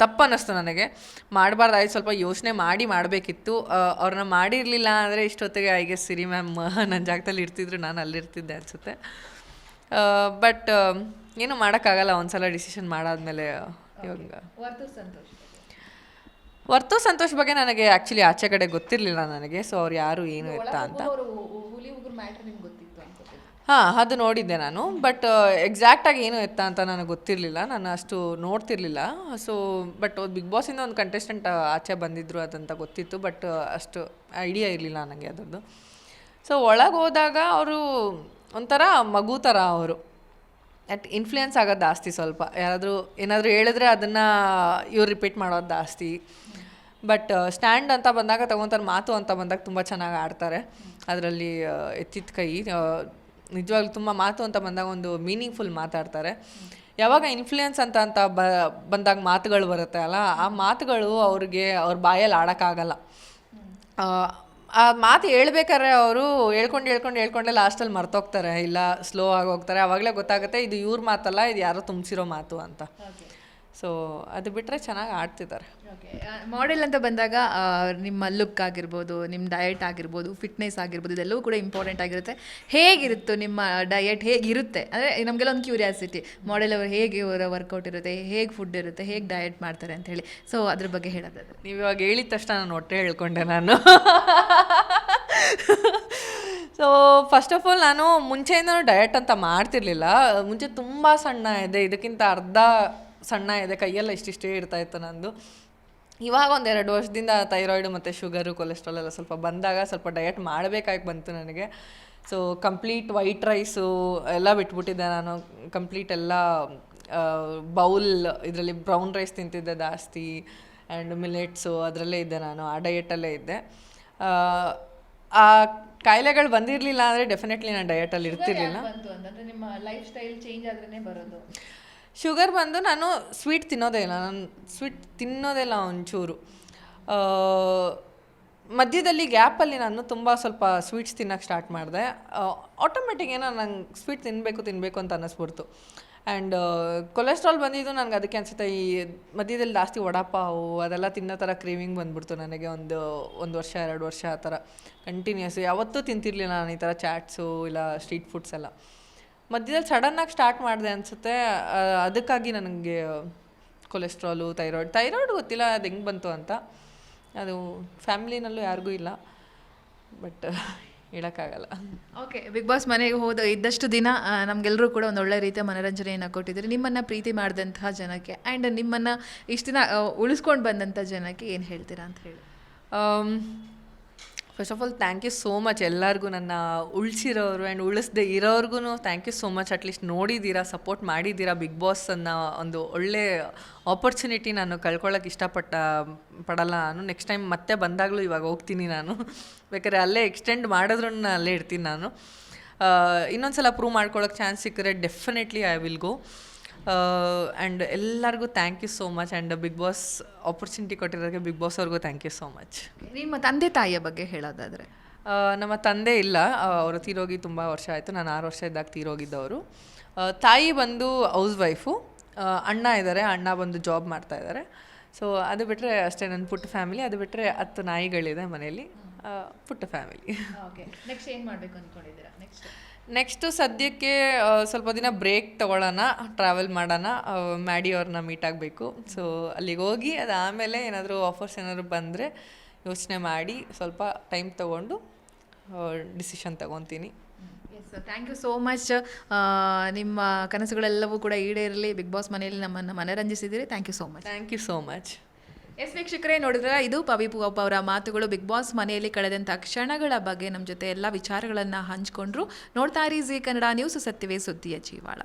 ತಪ್ಪು ಅನ್ನಿಸ್ತು ನನಗೆ. ಮಾಡಬಾರ್ದಾಯ್ತು, ಸ್ವಲ್ಪ ಯೋಚನೆ ಮಾಡಿ ಮಾಡಬೇಕಿತ್ತು. ಅವ್ರನ್ನ ಮಾಡಿರಲಿಲ್ಲ ಅಂದರೆ ಇಷ್ಟೊತ್ತಿಗೆ ಐಗೆ ಸಿರಿ ಮ್ಯಾಮ್ ನನ್ನ ಜಾಗದಲ್ಲಿ ಇರ್ತಿದ್ರು, ನಾನು ಅಲ್ಲಿರ್ತಿದ್ದೆ, ಅನಿಸುತ್ತೆ. ಬಟ್ ಏನು ಮಾಡೋಕ್ಕಾಗಲ್ಲ ಒಂದು ಸಲ ಡಿಸಿಷನ್ ಮಾಡಾದಮೇಲೆ ಇವಾಗ. ಸಂತೋಷ್. ವರ್ತು ಸಂತೋಷ್ ಬಗ್ಗೆ ನನಗೆ ಆ್ಯಕ್ಚುಲಿ ಆಚೆ ಕಡೆ ಗೊತ್ತಿರಲಿಲ್ಲ ನನಗೆ ಸೊ ಅವ್ರು ಯಾರು ಏನು ಇರ್ತಾ ಅಂತ. ಹಾಂ ಅದು ನೋಡಿದ್ದೆ ನಾನು ಬಟ್ ಎಕ್ಸಾಕ್ಟಾಗಿ ಏನು ಎತ್ತ ಅಂತ ನನಗೆ ಗೊತ್ತಿರಲಿಲ್ಲ ನಾನು ಅಷ್ಟು ನೋಡ್ತಿರ್ಲಿಲ್ಲ ಸೊ ಬಟ್ ಬಿಗ್ ಬಾಸಿಂದ ಒಂದು ಕಂಟೆಸ್ಟೆಂಟ್ ಆಚೆ ಬಂದಿದ್ರು ಅದಂತ ಗೊತ್ತಿತ್ತು ಬಟ್ ಅಷ್ಟು ಐಡಿಯಾ ಇರಲಿಲ್ಲ ನನಗೆ ಅದರದ್ದು. ಸೊ ಒಳಗೆ ಹೋದಾಗ ಅವರು ಒಂಥರ ಮಗು ಥರ ಅವರು. ಅಟ್ ಇನ್ಫ್ಲೂಯೆನ್ಸ್ ಆಗೋದು ಜಾಸ್ತಿ ಸ್ವಲ್ಪ. ಯಾರಾದರೂ ಏನಾದರೂ ಹೇಳಿದ್ರೆ ಅದನ್ನು ಇವ್ರು ರಿಪೀಟ್ ಮಾಡೋದು ಜಾಸ್ತಿ. ಬಟ್ ಸ್ಟ್ಯಾಂಡ್ ಅಂತ ಬಂದಾಗ ತಗೊಂತಾರೆ ಮಾತು ಅಂತ ಬಂದಾಗ ತುಂಬ ಚೆನ್ನಾಗಿ ಆಡ್ತಾರೆ. ಅದರಲ್ಲಿ ಎತ್ತಿದ ಕೈ ನಿಜವಾಗ್ಲೂ ತುಂಬ ಮಾತು ಅಂತ ಬಂದಾಗ ಒಂದು ಮೀನಿಂಗ್ಫುಲ್ ಮಾತಾಡ್ತಾರೆ. ಯಾವಾಗ ಇನ್ಫ್ಲೂಯೆನ್ಸ್ ಅಂತ ಅಂತ ಬ ಬಂದಾಗ ಮಾತುಗಳು ಬರುತ್ತೆ ಅಲ್ಲ ಆ ಮಾತುಗಳು ಅವ್ರಿಗೆ ಅವ್ರ ಬಾಯಲ್ಲಿ ಆಡೋಕ್ಕಾಗಲ್ಲ. ಆ, ಮಾತು ಹೇಳ್ಬೇಕಾದ್ರೆ ಅವರು ಹೇಳ್ಕೊಂಡು ಹೇಳ್ಕೊಂಡು ಹೇಳ್ಕೊಂಡೆ ಲಾಸ್ಟಲ್ಲಿ ಮರ್ತೋಗ್ತಾರೆ. ಇಲ್ಲ ಸ್ಲೋ ಆಗಿ ಹೋಗ್ತಾರೆ. ಅವಾಗಲೇ ಗೊತ್ತಾಗುತ್ತೆ ಇದು ಇವ್ರ ಮಾತಲ್ಲ ಇದು ಯಾರೋ ತುಂಬಿಸಿರೋ ಮಾತು ಅಂತ. ಸೊ ಅದು ಬಿಟ್ಟರೆ ಚೆನ್ನಾಗಿ ಆಡ್ತಿದ್ದಾರೆ. ಓಕೆ ಮಾಡೆಲ್ ಅಂತ ಬಂದಾಗ ನಿಮ್ಮ ಲುಕ್ ಆಗಿರ್ಬೋದು ನಿಮ್ಮ ಡಯಟ್ ಆಗಿರ್ಬೋದು ಫಿಟ್ನೆಸ್ ಆಗಿರ್ಬೋದು ಇದೆಲ್ಲವೂ ಕೂಡ ಇಂಪಾರ್ಟೆಂಟ್ ಆಗಿರುತ್ತೆ. ಹೇಗಿರುತ್ತೋ ನಿಮ್ಮ ಡಯಟ್ ಹೇಗಿರುತ್ತೆ? ಅಂದರೆ ನಮಗೆಲ್ಲ ಒಂದು ಕ್ಯೂರಿಯಾಸಿಟಿ ಮಾಡೆಲ್ ಅವರು ಹೇಗೆ ಅವರ ವರ್ಕೌಟ್ ಇರುತ್ತೆ ಹೇಗೆ ಫುಡ್ ಇರುತ್ತೆ ಹೇಗೆ ಡಯಟ್ ಮಾಡ್ತಾರೆ ಅಂತ ಹೇಳಿ. ಸೊ ಅದ್ರ ಬಗ್ಗೆ ಹೇಳೋದಾದ್ರೆ. ನೀವು ಇವಾಗ ಹೇಳಿದ ತಕ್ಷಣ ನಾನು ಹೊಟ್ಟೆ ಹೇಳ್ಕೊಂಡೆ ನಾನು. ಸೊ ಫಸ್ಟ್ ಆಫ್ ಆಲ್ ನಾನು ಮುಂಚೆಯಿಂದ ಡಯಟ್ ಅಂತ ಮಾಡ್ತಿರ್ಲಿಲ್ಲ. ಮುಂಚೆ ತುಂಬ ಸಣ್ಣ ಇದೆ ಇದಕ್ಕಿಂತ ಅರ್ಧ ಸಣ್ಣ ಇದೆ ಕೈಯೆಲ್ಲ ಇಷ್ಟಿಷ್ಟೇ ಇರ್ತಾ ಇತ್ತು ನಂದು. ಇವಾಗ ಒಂದು ಎರಡು ವರ್ಷದಿಂದ ಥೈರಾಯ್ಡು ಮತ್ತು ಶುಗರು ಕೊಲೆಸ್ಟ್ರಾಲ್ ಎಲ್ಲ ಸ್ವಲ್ಪ ಬಂದಾಗ ಸ್ವಲ್ಪ ಡಯಟ್ ಮಾಡಬೇಕಾಗಿ ಬಂತು ನನಗೆ. ಸೊ ಕಂಪ್ಲೀಟ್ ವೈಟ್ ರೈಸು ಎಲ್ಲ ಬಿಟ್ಬಿಟ್ಟಿದ್ದೆ ನಾನು. ಕಂಪ್ಲೀಟ್ ಎಲ್ಲ ಬೌಲ್ ಇದರಲ್ಲಿ ಬ್ರೌನ್ ರೈಸ್ ತಿಂತಿದ್ದೆ ಜಾಸ್ತಿ. ಆ್ಯಂಡ್ ಮಿಲೆಟ್ಸು ಅದರಲ್ಲೇ ಇದ್ದೆ ನಾನು ಆ ಡಯಟಲ್ಲೇ ಇದ್ದೆ. ಆ, ಕಾಯಿಲೆಗಳು ಬಂದಿರಲಿಲ್ಲ ಅಂದರೆ ಡೆಫಿನೆಟ್ಲಿ ನಾನು ಡಯಟಲ್ಲಿ ಇರ್ತಿರ್ಲಿಲ್ಲ. ಶುಗರ್ ಬಂದು ನಾನು ಸ್ವೀಟ್ ತಿನ್ನೋದೇ ಇಲ್ಲ, ನಾನು ಸ್ವೀಟ್ ತಿನ್ನೋದೇ ಇಲ್ಲ ಒಂಚೂರು. ಮಧ್ಯದಲ್ಲಿ ಗ್ಯಾಪಲ್ಲಿ ನಾನು ತುಂಬ ಸ್ವಲ್ಪ ಸ್ವೀಟ್ಸ್ ತಿನ್ನೋಕ್ಕೆ ಸ್ಟಾರ್ಟ್ ಮಾಡಿದೆ. ಆಟೋಮೆಟಿಕ್ ಏನೋ ನಂಗೆ ಸ್ವೀಟ್ ತಿನ್ನಬೇಕು ತಿನ್ನಬೇಕು ಅಂತ ಅನ್ನಿಸ್ಬಿಡ್ತು. ಆ್ಯಂಡ್ ಕೊಲೆಸ್ಟ್ರಾಲ್ ಬಂದಿದ್ದು ನನಗೆ ಅದಕ್ಕೆ ಅನಿಸುತ್ತೆ, ಈ ಮಧ್ಯದಲ್ಲಿ ಜಾಸ್ತಿ ವಡಾಪಾವು ಅದೆಲ್ಲ ತಿನ್ನೋ ಥರ ಕ್ರೇವಿಂಗ್ ಬಂದ್ಬಿಡ್ತು ನನಗೆ ಒಂದು ಒಂದು ವರ್ಷ, ಎರಡು ವರ್ಷ ಆ ಥರ. ಕಂಟಿನ್ಯೂಸ್ ಯಾವತ್ತೂ ತಿಂತಿರಲಿಲ್ಲ ನಾನು ಈ ಥರ ಚಾಟ್ಸು ಇಲ್ಲ ಸ್ಟ್ರೀಟ್ ಫುಡ್ಸ್ ಎಲ್ಲ. ಮಧ್ಯದಲ್ಲಿ ಸಡನ್ನಾಗಿ ಸ್ಟಾರ್ಟ್ ಮಾಡಿದೆ ಅನಿಸುತ್ತೆ. ಅದಕ್ಕಾಗಿ ನನಗೆ ಕೊಲೆಸ್ಟ್ರಾಲು ಥೈರಾಯ್ಡ್ ಥೈರಾಯ್ಡ್ ಗೊತ್ತಿಲ್ಲ ಅದು ಹೆಂಗೆ ಬಂತು ಅಂತ. ಅದು ಫ್ಯಾಮಿಲಿನಲ್ಲೂ ಯಾರಿಗೂ ಇಲ್ಲ. ಬಟ್ ಹೇಳೋಕ್ಕಾಗಲ್ಲ. ಓಕೆ ಬಿಗ್ ಬಾಸ್ ಮನೆಗೆ ಹೋದ ಇದ್ದಷ್ಟು ದಿನ ನಮಗೆಲ್ಲರೂ ಕೂಡ ಒಂದು ಒಳ್ಳೆ ರೀತಿಯ ಮನೋರಂಜನೆಯನ್ನು ಕೊಟ್ಟಿದ್ದೀರಿ. ನಿಮ್ಮನ್ನು ಪ್ರೀತಿ ಮಾಡಿದಂತಹ ಜನಕ್ಕೆ ಆ್ಯಂಡ್ ನಿಮ್ಮನ್ನು ಇಷ್ಟು ದಿನ ಉಳಿಸ್ಕೊಂಡು ಬಂದಂಥ ಜನಕ್ಕೆ ಏನು ಹೇಳ್ತೀರಾ ಅಂತ ಹೇಳಿ. First of all thank you so much ಎಲ್ಲರಿಗೂ ನನ್ನ ಉಳಿಸಿರೋರು ಆ್ಯಂಡ್ ಉಳಿಸ್ದೆ ಇರೋರ್ಗು thank you so much at least ನೋಡಿದ್ದೀರಾ ಸಪೋರ್ಟ್ ಮಾಡಿದ್ದೀರಾ ಬಿಗ್ ಬಾಸ್ ಒಂದು ಒಳ್ಳೆ ಆಪರ್ಚುನಿಟಿ ನಾನು ಕಳ್ಕೊಳ್ಳೋಕೆ ಇಷ್ಟಪಟ್ಟ ಪಡಲ್ಲ ನಾನು. ನೆಕ್ಸ್ಟ್ ಟೈಮ್ ಮತ್ತೆ ಬಂದಾಗಲೂ ಇವಾಗ ಹೋಗ್ತೀನಿ ನಾನು. ಬೇಕಾದ್ರೆ ಅಲ್ಲೇ ಎಕ್ಸ್ಟೆಂಡ್ ಮಾಡಿದ್ರು ಅಲ್ಲೇ ಇರ್ತೀನಿ ನಾನು. ಇನ್ನೊಂದು ಸಲ ಪ್ರೂವ್ ಮಾಡ್ಕೊಳ್ಳೋಕೆ ಚಾನ್ಸ್ ಸಿಕ್ಕರೆ definitely I will go and ಎಲ್ಲರಿಗೂ thank you so much and Bigg Boss opportunity ಕೊಟ್ಟಿರೋದಕ್ಕೆ Bigg Boss ಅವ್ರಿಗೂ ಥ್ಯಾಂಕ್ ಯು ಸೋ ಮಚ್ ನಿಮ್ಮ ತಂದೆ ತಾಯಿಯ ಬಗ್ಗೆ ಹೇಳೋದಾದರೆ? ನಮ್ಮ ತಂದೆ ಇಲ್ಲ. ಅವರು ತೀರೋಗಿ ತುಂಬ ವರ್ಷ ಆಯಿತು. ನಾನು ಆರು ವರ್ಷ ಇದ್ದಾಗ ತೀರೋಗಿದ್ದವರು. ತಾಯಿ ಬಂದು ಹೌಸ್ ವೈಫು ಅಣ್ಣ ಇದ್ದಾರೆ ಅಣ್ಣ ಬಂದು ಜಾಬ್ ಮಾಡ್ತಾ ಇದ್ದಾರೆ ಸೊ ಅದು ಬಿಟ್ಟರೆ ಅಷ್ಟೇ ನನ್ನ ಪುಟ್ಟ ಫ್ಯಾಮಿಲಿ ಅದು ಬಿಟ್ಟರೆ ಹತ್ತು ನಾಯಿಗಳಿದೆ ಮನೆಯಲ್ಲಿ. ಪುಟ್ಟ ಫ್ಯಾಮಿಲಿ ಓಕೆ ನೆಕ್ಸ್ಟ್ ಏನು ಮಾಡಬೇಕು ಅಂದ್ಕೊಂಡಿದ್ದೀರಾ ನೆಕ್ಸ್ಟ್ ನೆಕ್ಸ್ಟು ಸದ್ಯಕ್ಕೆ ಸ್ವಲ್ಪ ದಿನ ಬ್ರೇಕ್ ತೊಗೊಳ್ಳೋಣ ಟ್ರಾವೆಲ್ ಮಾಡೋಣ ಮ್ಯಾಡಿ ಅವ್ರನ್ನ ಮೀಟ್ ಆಗಬೇಕು. ಸೊ ಅಲ್ಲಿಗೆ ಹೋಗಿ ಅದಾದಮೇಲೆ ಏನಾದರೂ ಆಫರ್ಸ್ ಏನಾದರೂ ಬಂದರೆ ಯೋಚನೆ ಮಾಡಿ ಸ್ವಲ್ಪ ಟೈಮ್ ತೊಗೊಂಡು ಡಿಸಿಷನ್ ತಗೊತೀನಿ. Yes thank you so much ನಿಮ್ಮ ಕನಸುಗಳೆಲ್ಲವೂ ಕೂಡ ಈಡೇರಲಿ. ಬಿಗ್ ಬಾಸ್ ಮನೆಯಲ್ಲಿ ನಮ್ಮನ್ನು ಮನರಂಜಿಸಿದ್ದೀರಿ thank you so much thank you so much yes ವೀಕ್ಷಕರೇ ನೋಡಿದ್ರೆ ಇದು ಪವಿ ಅವರ ಮಾತುಗಳು. ಬಿಗ್ ಬಾಸ್ ಮನೆಯಲ್ಲಿ ಕಳೆದಂಥ ಕ್ಷಣಗಳ ಬಗ್ಗೆ ನಮ್ಮ ಜೊತೆ ಎಲ್ಲ ವಿಚಾರಗಳನ್ನು ಹಂಚಿಕೊಂಡ್ರು. ನೋಡ್ತಾ ಇರಿ ಜಿ ಕನ್ನಡ ನ್ಯೂಸ್, ಸತ್ಯವೇ ಸುದ್ದಿಯ ಜೀವಾಳ